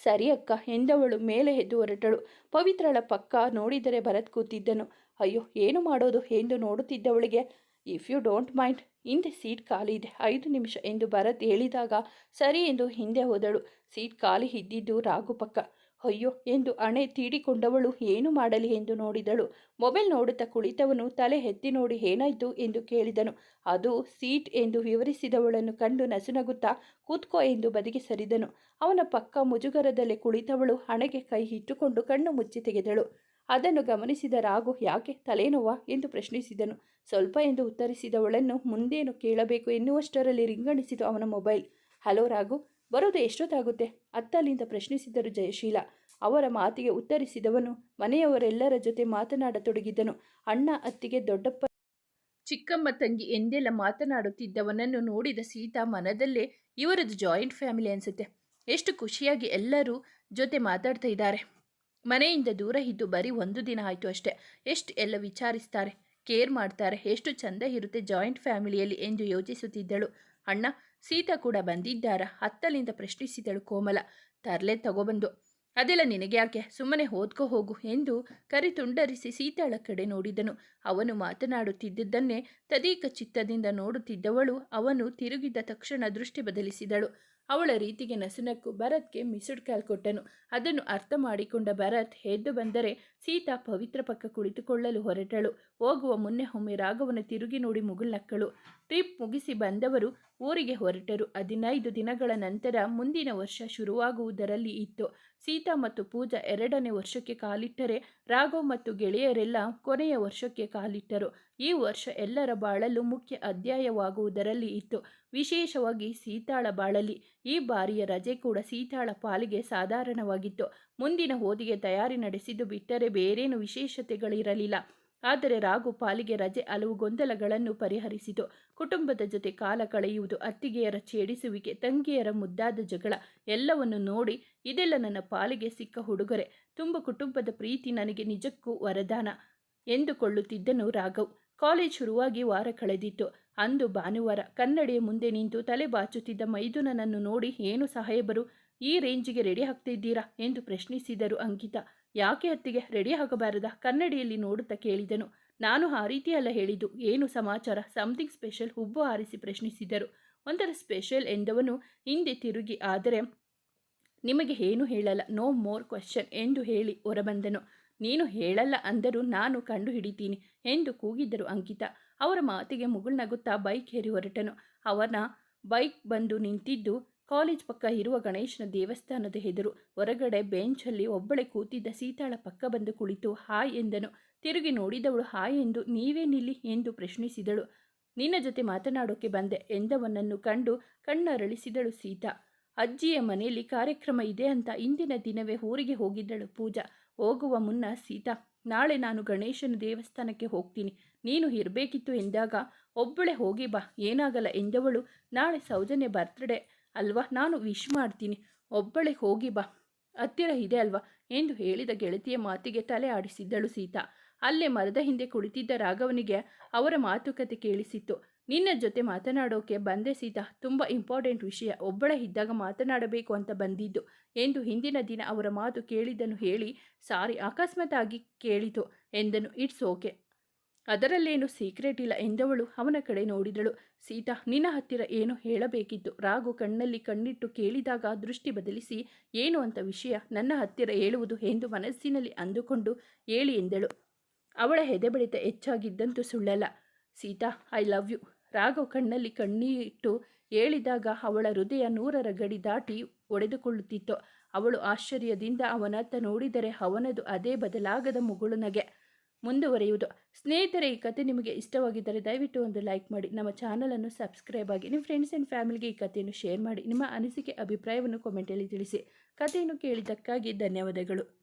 ಸರಿ ಅಕ್ಕ ಎಂದವಳು ಮೇಲೆ ಎದ್ದು ಹೊರಟಳು. ಪವಿತ್ರಳ ಪಕ್ಕ ನೋಡಿದರೆ ಭರತ್ ಕೂತಿದ್ದನು. ಅಯ್ಯೋ, ಏನು ಮಾಡೋದು? ಎಂದು ನೋಡುತ್ತಿದ್ದವಳಿಗೆ ಇಫ್ ಯು ಡೋಂಟ್ ಮೈಂಡ್ ಹಿಂದೆ ಸೀಟ್ ಖಾಲಿ ಇದೆ. ಐದು ನಿಮಿಷ ಎಂದು ಭರತ್ ಹೇಳಿದಾಗ ಸರಿ ಎಂದು ಹಿಂದೆ ಹೋದಳು. ಸೀಟ್ ಖಾಲಿ ಇದ್ದಿದ್ದು ರಾಘು ಪಕ್ಕ. ಅಯ್ಯೋ, ಎಂದು ಅಣೆ ತೀಡಿಕೊಂಡವಳು ಏನು ಮಾಡಲಿ ಎಂದು ನೋಡಿದಳು. ಮೊಬೈಲ್ ನೋಡುತ್ತಾ ಕುಳಿತವನು ತಲೆ ಎತ್ತಿ ನೋಡಿ ಏನಾಯ್ತು ಎಂದು ಕೇಳಿದನು. ಅದು ಸೀಟ್ ಎಂದು ವಿವರಿಸಿದವಳನ್ನು ಕಂಡು ನಸುನಗುತ್ತಾ ಕೂತ್ಕೋ ಎಂದು ಬದಿಗೆ ಸರಿದನು. ಅವನ ಪಕ್ಕ ಮುಜುಗರದಲ್ಲಿ ಕುಳಿತವಳು ಹಣೆಗೆ ಕೈ ಇಟ್ಟುಕೊಂಡು ಕಣ್ಣು ಮುಚ್ಚಿ ತೆಗೆದಳು. ಅದನ್ನು ಗಮನಿಸಿದ ರಾಘು, ಯಾಕೆ? ತಲೆನೋವಾ? ಎಂದು ಪ್ರಶ್ನಿಸಿದನು. ಸ್ವಲ್ಪ ಎಂದು ಉತ್ತರಿಸಿದವಳನ್ನು ಮುಂದೇನು ಕೇಳಬೇಕು ಎನ್ನುವಷ್ಟರಲ್ಲಿ ರಿಂಗಣಿಸಿತು ಅವನ ಮೊಬೈಲ್. ಹಲೋ ರಾಘು ಬರೋದು ಎಷ್ಟೊತ್ತಾಗುತ್ತೆ? ಅತ್ತಲ್ಲಿಂದ ಪ್ರಶ್ನಿಸಿದರು ಜಯಶೀಲ. ಅವರ ಮಾತಿಗೆ ಉತ್ತರಿಸಿದವನು ಮನೆಯವರೆಲ್ಲರ ಜೊತೆ ಮಾತನಾಡತೊಡಗಿದ್ದನು ಅಣ್ಣ ಅತ್ತಿಗೆ ದೊಡ್ಡಪ್ಪ ಚಿಕ್ಕಮ್ಮ ತಂಗಿ ಎಂದೆಲ್ಲ ಮಾತನಾಡುತ್ತಿದ್ದವನನ್ನು ನೋಡಿದ ಸೀತಾ ಮನದಲ್ಲೇ ಇವರದು ಜಾಯಿಂಟ್ ಫ್ಯಾಮಿಲಿ ಅನಿಸುತ್ತೆ. ಎಷ್ಟು ಖುಷಿಯಾಗಿ ಎಲ್ಲರೂ ಜೊತೆ ಮಾತಾಡ್ತಾ ಇದ್ದಾರೆ. ಮನೆಯಿಂದ ದೂರ ಇದ್ದು ಬರೀ ಒಂದು ದಿನ ಆಯಿತು ಅಷ್ಟೇ. ಎಷ್ಟು ಎಲ್ಲ ವಿಚಾರಿಸ್ತಾರೆ, ಕೇರ್ ಮಾಡ್ತಾರೆ, ಎಷ್ಟು ಚಂದ ಇರುತ್ತೆ ಜಾಯಿಂಟ್ ಫ್ಯಾಮಿಲಿಯಲ್ಲಿ ಎಂದು ಯೋಚಿಸುತ್ತಿದ್ದಳು. ಅಣ್ಣ ಸೀತಾ ಕೂಡ ಬಂದಿದ್ದಾರಾ? ಹತ್ತಲಿಂದ ಪ್ರಶ್ನಿಸಿದಳು ಕೋಮಲ. ತರಲೆ ತಗೋಬಂದು. ಅದೆಲ್ಲ ನಿನಗೆ ಯಾಕೆ? ಸುಮ್ಮನೆ ಓದ್ಕೋ ಹೋಗು ಎಂದು ಕರಿತುಂಡರಿಸಿ ಸೀತಾಳ ಕಡೆ ನೋಡಿದನು. ಅವನು ಮಾತನಾಡುತ್ತಿದ್ದದ್ದನ್ನೇ ತದೀಕ ಚಿತ್ತದಿಂದ ನೋಡುತ್ತಿದ್ದವಳು ಅವನು ತಿರುಗಿದ ತಕ್ಷಣ ದೃಷ್ಟಿ ಬದಲಿಸಿದಳು. ಅವಳ ರೀತಿಗೆ ನಸುನಕ್ಕು ಭರತ್ಗೆ ಮಿಸುಡ್ ಕಾಲ್ ಕೊಟ್ಟನು. ಅದನ್ನು ಅರ್ಥ ಮಾಡಿಕೊಂಡ ಭರತ್ ಎದ್ದು ಬಂದರೆ ಸೀತಾ ಪವಿತ್ರ ಪಕ್ಕ ಕುಳಿತುಕೊಳ್ಳಲು ಹೊರಟಳು. ಹೋಗುವ ಮುನ್ನೆ ಒಮ್ಮೆ ರಾಘವನ ತಿರುಗಿ ನೋಡಿ ಮುಗುಳ್ನಕ್ಕಳು. ಟ್ರಿಪ್ ಮುಗಿಸಿ ಬಂದವರು ಊರಿಗೆ ಹೊರಟರು. ಹದಿನೈದು ದಿನಗಳ ನಂತರ ಮುಂದಿನ ವರ್ಷ ಶುರುವಾಗುವುದರಲ್ಲಿ ಇತ್ತು. ಸೀತಾ ಮತ್ತು ಪೂಜಾ ಎರಡನೇ ವರ್ಷಕ್ಕೆ ಕಾಲಿಟ್ಟರೆ ರಾಘವ್ ಮತ್ತು ಗೆಳೆಯರೆಲ್ಲ ಕೊನೆಯ ವರ್ಷಕ್ಕೆ ಕಾಲಿಟ್ಟರು. ಈ ವರ್ಷ ಎಲ್ಲರ ಬಾಳಲು ಮುಖ್ಯ ಅಧ್ಯಾಯವಾಗುವುದರಲ್ಲಿ ಇತ್ತು. ವಿಶೇಷವಾಗಿ ಸೀತಾಳ ಬಾಳಲಿ ಈ ಬಾರಿಯ ರಜೆ ಕೂಡ ಸೀತಾಳ ಪಾಲಿಗೆ ಸಾಧಾರಣವಾಗಿತ್ತು. ಮುಂದಿನ ಓದಿಗೆ ತಯಾರಿ ನಡೆಸಿದ್ದು ಬಿಟ್ಟರೆ ಬೇರೇನು ವಿಶೇಷತೆಗಳಿರಲಿಲ್ಲ. ಆದರೆ ರಾಘು ಪಾಲಿಗೆ ರಜೆ ಹಲವು ಗೊಂದಲಗಳನ್ನು ಪರಿಹರಿಸಿತು. ಕುಟುಂಬದ ಜೊತೆ ಕಾಲ ಕಳೆಯುವುದು, ಅತ್ತಿಗೆಯರ ಛೇಡಿಸುವಿಕೆ, ತಂಗಿಯರ ಮುದ್ದಾದ ಜಗಳ ಎಲ್ಲವನ್ನು ನೋಡಿ ಇದೆಲ್ಲ ನನ್ನ ಪಾಲಿಗೆ ಸಿಕ್ಕ ಹುಡುಗರೆ ತುಂಬ ಕುಟುಂಬದ ಪ್ರೀತಿ ನನಗೆ ನಿಜಕ್ಕೂ ವರದಾನ. ಎಂದುಕೊಳ್ಳುತ್ತಿದ್ದನು ರಾಘವ್. ಕಾಲೇಜ್ ಶುರುವಾಗಿ ವಾರ ಕಳೆದಿತ್ತು. ಅಂದು ಭಾನುವಾರ ಕನ್ನಡಿಯ ಮುಂದೆ ನಿಂತು ತಲೆ ಬಾಚುತ್ತಿದ್ದ ಮೈದುನನನ್ನು ನೋಡಿ, ಏನು ಸಾಹೇಬರು, ಈ ರೇಂಜಿಗೆ ರೆಡಿ ಆಗ್ತಿದ್ದೀರಾ? ಎಂದು ಪ್ರಶ್ನಿಸಿದರು ಅಂಕಿತ. ಯಾಕೆ ಅತ್ತಿಗೆ ರೆಡಿ ಆಗಬಾರದ? ಕನ್ನಡಿಯಲ್ಲಿ ನೋಡುತ್ತಾ ಕೇಳಿದನು. ನಾನು ಆ ರೀತಿ ಅಲ್ಲ ಹೇಳಿದ್ದು. ಏನು ಸಮಾಚಾರ? Something special. ಹುಬ್ಬು ಆರಿಸಿ ಪ್ರಶ್ನಿಸಿದರು. ಒಂಥರ ಸ್ಪೆಷಲ್ ಎಂದವನು ಹಿಂದೆ ತಿರುಗಿ, ಆದರೆ ನಿಮಗೆ ಏನು ಹೇಳಲ್ಲ? ನೋ ಮೋರ್ ಕ್ವಶನ್ ಎಂದು ಹೇಳಿ ಹೊರಬಂದನು. ನೀನು ಹೇಳಲ್ಲ ಅಂದರೂ ನಾನು ಕಂಡು ಹಿಡಿತೀನಿ ಎಂದು ಕೂಗಿದ್ದರು ಅಂಕಿತ. ಅವರ ಮಾತಿಗೆ ಮುಗುಳ್ನಗುತ್ತಾ ಬೈಕ್ ಏರಿ ಹೊರಟನು. ಅವನ ಬೈಕ್ ಬಂದು ನಿಂತಿದ್ದು ಕಾಲೇಜ್ ಪಕ್ಕ ಇರುವ ಗಣೇಶನ ದೇವಸ್ಥಾನದ ಎದುರು. ಹೊರಗಡೆ ಬೆಂಚಲ್ಲಿ ಒಬ್ಬಳೆ ಕೂತಿದ್ದ ಸೀತಾಳ ಪಕ್ಕ ಬಂದು ಕುಳಿತು ಹಾಯ್ ಎಂದನು. ತಿರುಗಿ ನೋಡಿದವಳು, ಹಾಯ್ ಎಂದು ನೀವೇ ನಿಲ್ಲಿ ಎಂದು ಪ್ರಶ್ನಿಸಿದಳು. ನಿನ್ನ ಜೊತೆ ಮಾತನಾಡೋಕೆ ಬಂದೆ ಎಂದವನನ್ನು ಕಂಡು ಕಣ್ಣರಳಿಸಿದಳು ಸೀತಾ. ಅಜ್ಜಿಯ ಮನೆಯಲ್ಲಿ ಕಾರ್ಯಕ್ರಮ ಇದೆ ಅಂತ ಇಂದಿನ ದಿನವೇ ಊರಿಗೆ ಹೋಗಿದ್ದಳು ಪೂಜಾ. ಹೋಗುವ ಮುನ್ನ ಸೀತಾ, ನಾಳೆ ನಾನು ಗಣೇಶನ ದೇವಸ್ಥಾನಕ್ಕೆ ಹೋಗ್ತೀನಿ. ನೀನು ಇರಬೇಕಿತ್ತು ಎಂದಾಗ, ಒಬ್ಬಳೆ ಹೋಗಿ ಬಾ, ಏನಾಗಲ್ಲ ಎಂದವಳು, ನಾಳೆ ಸೌಜನ್ಯ ಬರ್ತ್ಡೇ ಅಲ್ವಾ, ನಾನು ವಿಶ್ ಮಾಡ್ತೀನಿ. ಒಬ್ಬಳೆ ಹೋಗಿ ಬಾ, ಹತ್ತಿರ ಇದೆ ಅಲ್ವಾ, ಎಂದು ಹೇಳಿದ ಗೆಳತಿಯ ಮಾತಿಗೆ ತಲೆ ಆಡಿಸಿದ್ದಳು ಸೀತಾ. ಅಲ್ಲೇ ಮರದ ಹಿಂದೆ ಕುಳಿತಿದ್ದ ರಾಘವನಿಗೆ ಅವರ ಮಾತುಕತೆ ಕೇಳಿಸಿತ್ತು. ನಿನ್ನ ಜೊತೆ ಮಾತನಾಡೋಕೆ ಬಂದೆ ಸೀತಾ. ತುಂಬ ಇಂಪಾರ್ಟೆಂಟ್ ವಿಷಯ. ಒಬ್ಬಳ ಇದ್ದಾಗ ಮಾತನಾಡಬೇಕು ಅಂತ ಬಂದಿದ್ದು. ಎಂದು ಹಿಂದಿನ ದಿನ ಅವರ ಮಾತು ಕೇಳಿದ್ದನ್ನು ಹೇಳಿ ಸಾರಿ ಅಕಸ್ಮಾತಾಗಿ ಕೇಳಿತು ಎಂದನು. ಇಟ್ಸ್ ಓಕೆ ಅದರಲ್ಲೇನು ಸೀಕ್ರೆಟ್ ಇಲ್ಲ ಎಂದವಳು ಅವನ ಕಡೆ ನೋಡಿದಳು. ಸೀತಾ, ನಿನ್ನ ಹತ್ತಿರ ಏನು ಹೇಳಬೇಕಿತ್ತು ರಾಘು ಕಣ್ಣಲ್ಲಿ ಕಣ್ಣಿಟ್ಟು ಕೇಳಿದಾಗ ದೃಷ್ಟಿ ಬದಲಿಸಿ, ಏನು ಅಂತ ವಿಷಯ? ನನ್ನ ಹತ್ತಿರ ಹೇಳುವುದು ಎಂದು ಮನಸ್ಸಿನಲ್ಲಿ ಅಂದುಕೊಂಡು ಹೇಳಿ ಎಂದಳು. ಅವಳ ಹೆದೆಬಡಿತ ಹೆಚ್ಚಾಗಿದ್ದಂತೂ ಸುಳ್ಳಲ್ಲ. Sita, I love you. Raghav ಕಣ್ಣಲ್ಲಿ ಕಣ್ಣೀಟ್ಟು ಹೇಳಿದಾಗ ಅವಳ ಹೃದಯ ನೂರರ ಗಡಿ ದಾಟಿ ಒಡೆದುಕೊಳ್ಳುತ್ತಿತ್ತು. ಅವಳು ಆಶ್ಚರ್ಯದಿಂದ ಅವನತ್ತ ನೋಡಿದರೆ ಅವನದು ಅದೇ ಬದಲಾಗದ ಮುಗುಳು ನಗೆ. ಮುಂದುವರೆಯುವುದು. ಸ್ನೇಹಿತರೆ, ಈ ಕತೆ ನಿಮಗೆ ಇಷ್ಟವಾಗಿದ್ದರೆ ದಯವಿಟ್ಟು ಒಂದು ಲೈಕ್ ಮಾಡಿ, ನಮ್ಮ ಚಾನಲನ್ನು ಸಬ್ಸ್ಕ್ರೈಬ್ ಆಗಿ, ನಿಮ್ಮ ಫ್ರೆಂಡ್ಸ್ ಆ್ಯಂಡ್ ಫ್ಯಾಮಿಲಿಗೆ ಈ ಕಥೆಯನ್ನು ಶೇರ್ ಮಾಡಿ, ನಿಮ್ಮ ಅನಿಸಿಕೆ, ಅಭಿಪ್ರಾಯವನ್ನು ಕಾಮೆಂಟಲ್ಲಿ ತಿಳಿಸಿ. ಕಥೆಯನ್ನು ಕೇಳಿದ್ದಕ್ಕಾಗಿ ಧನ್ಯವಾದಗಳು.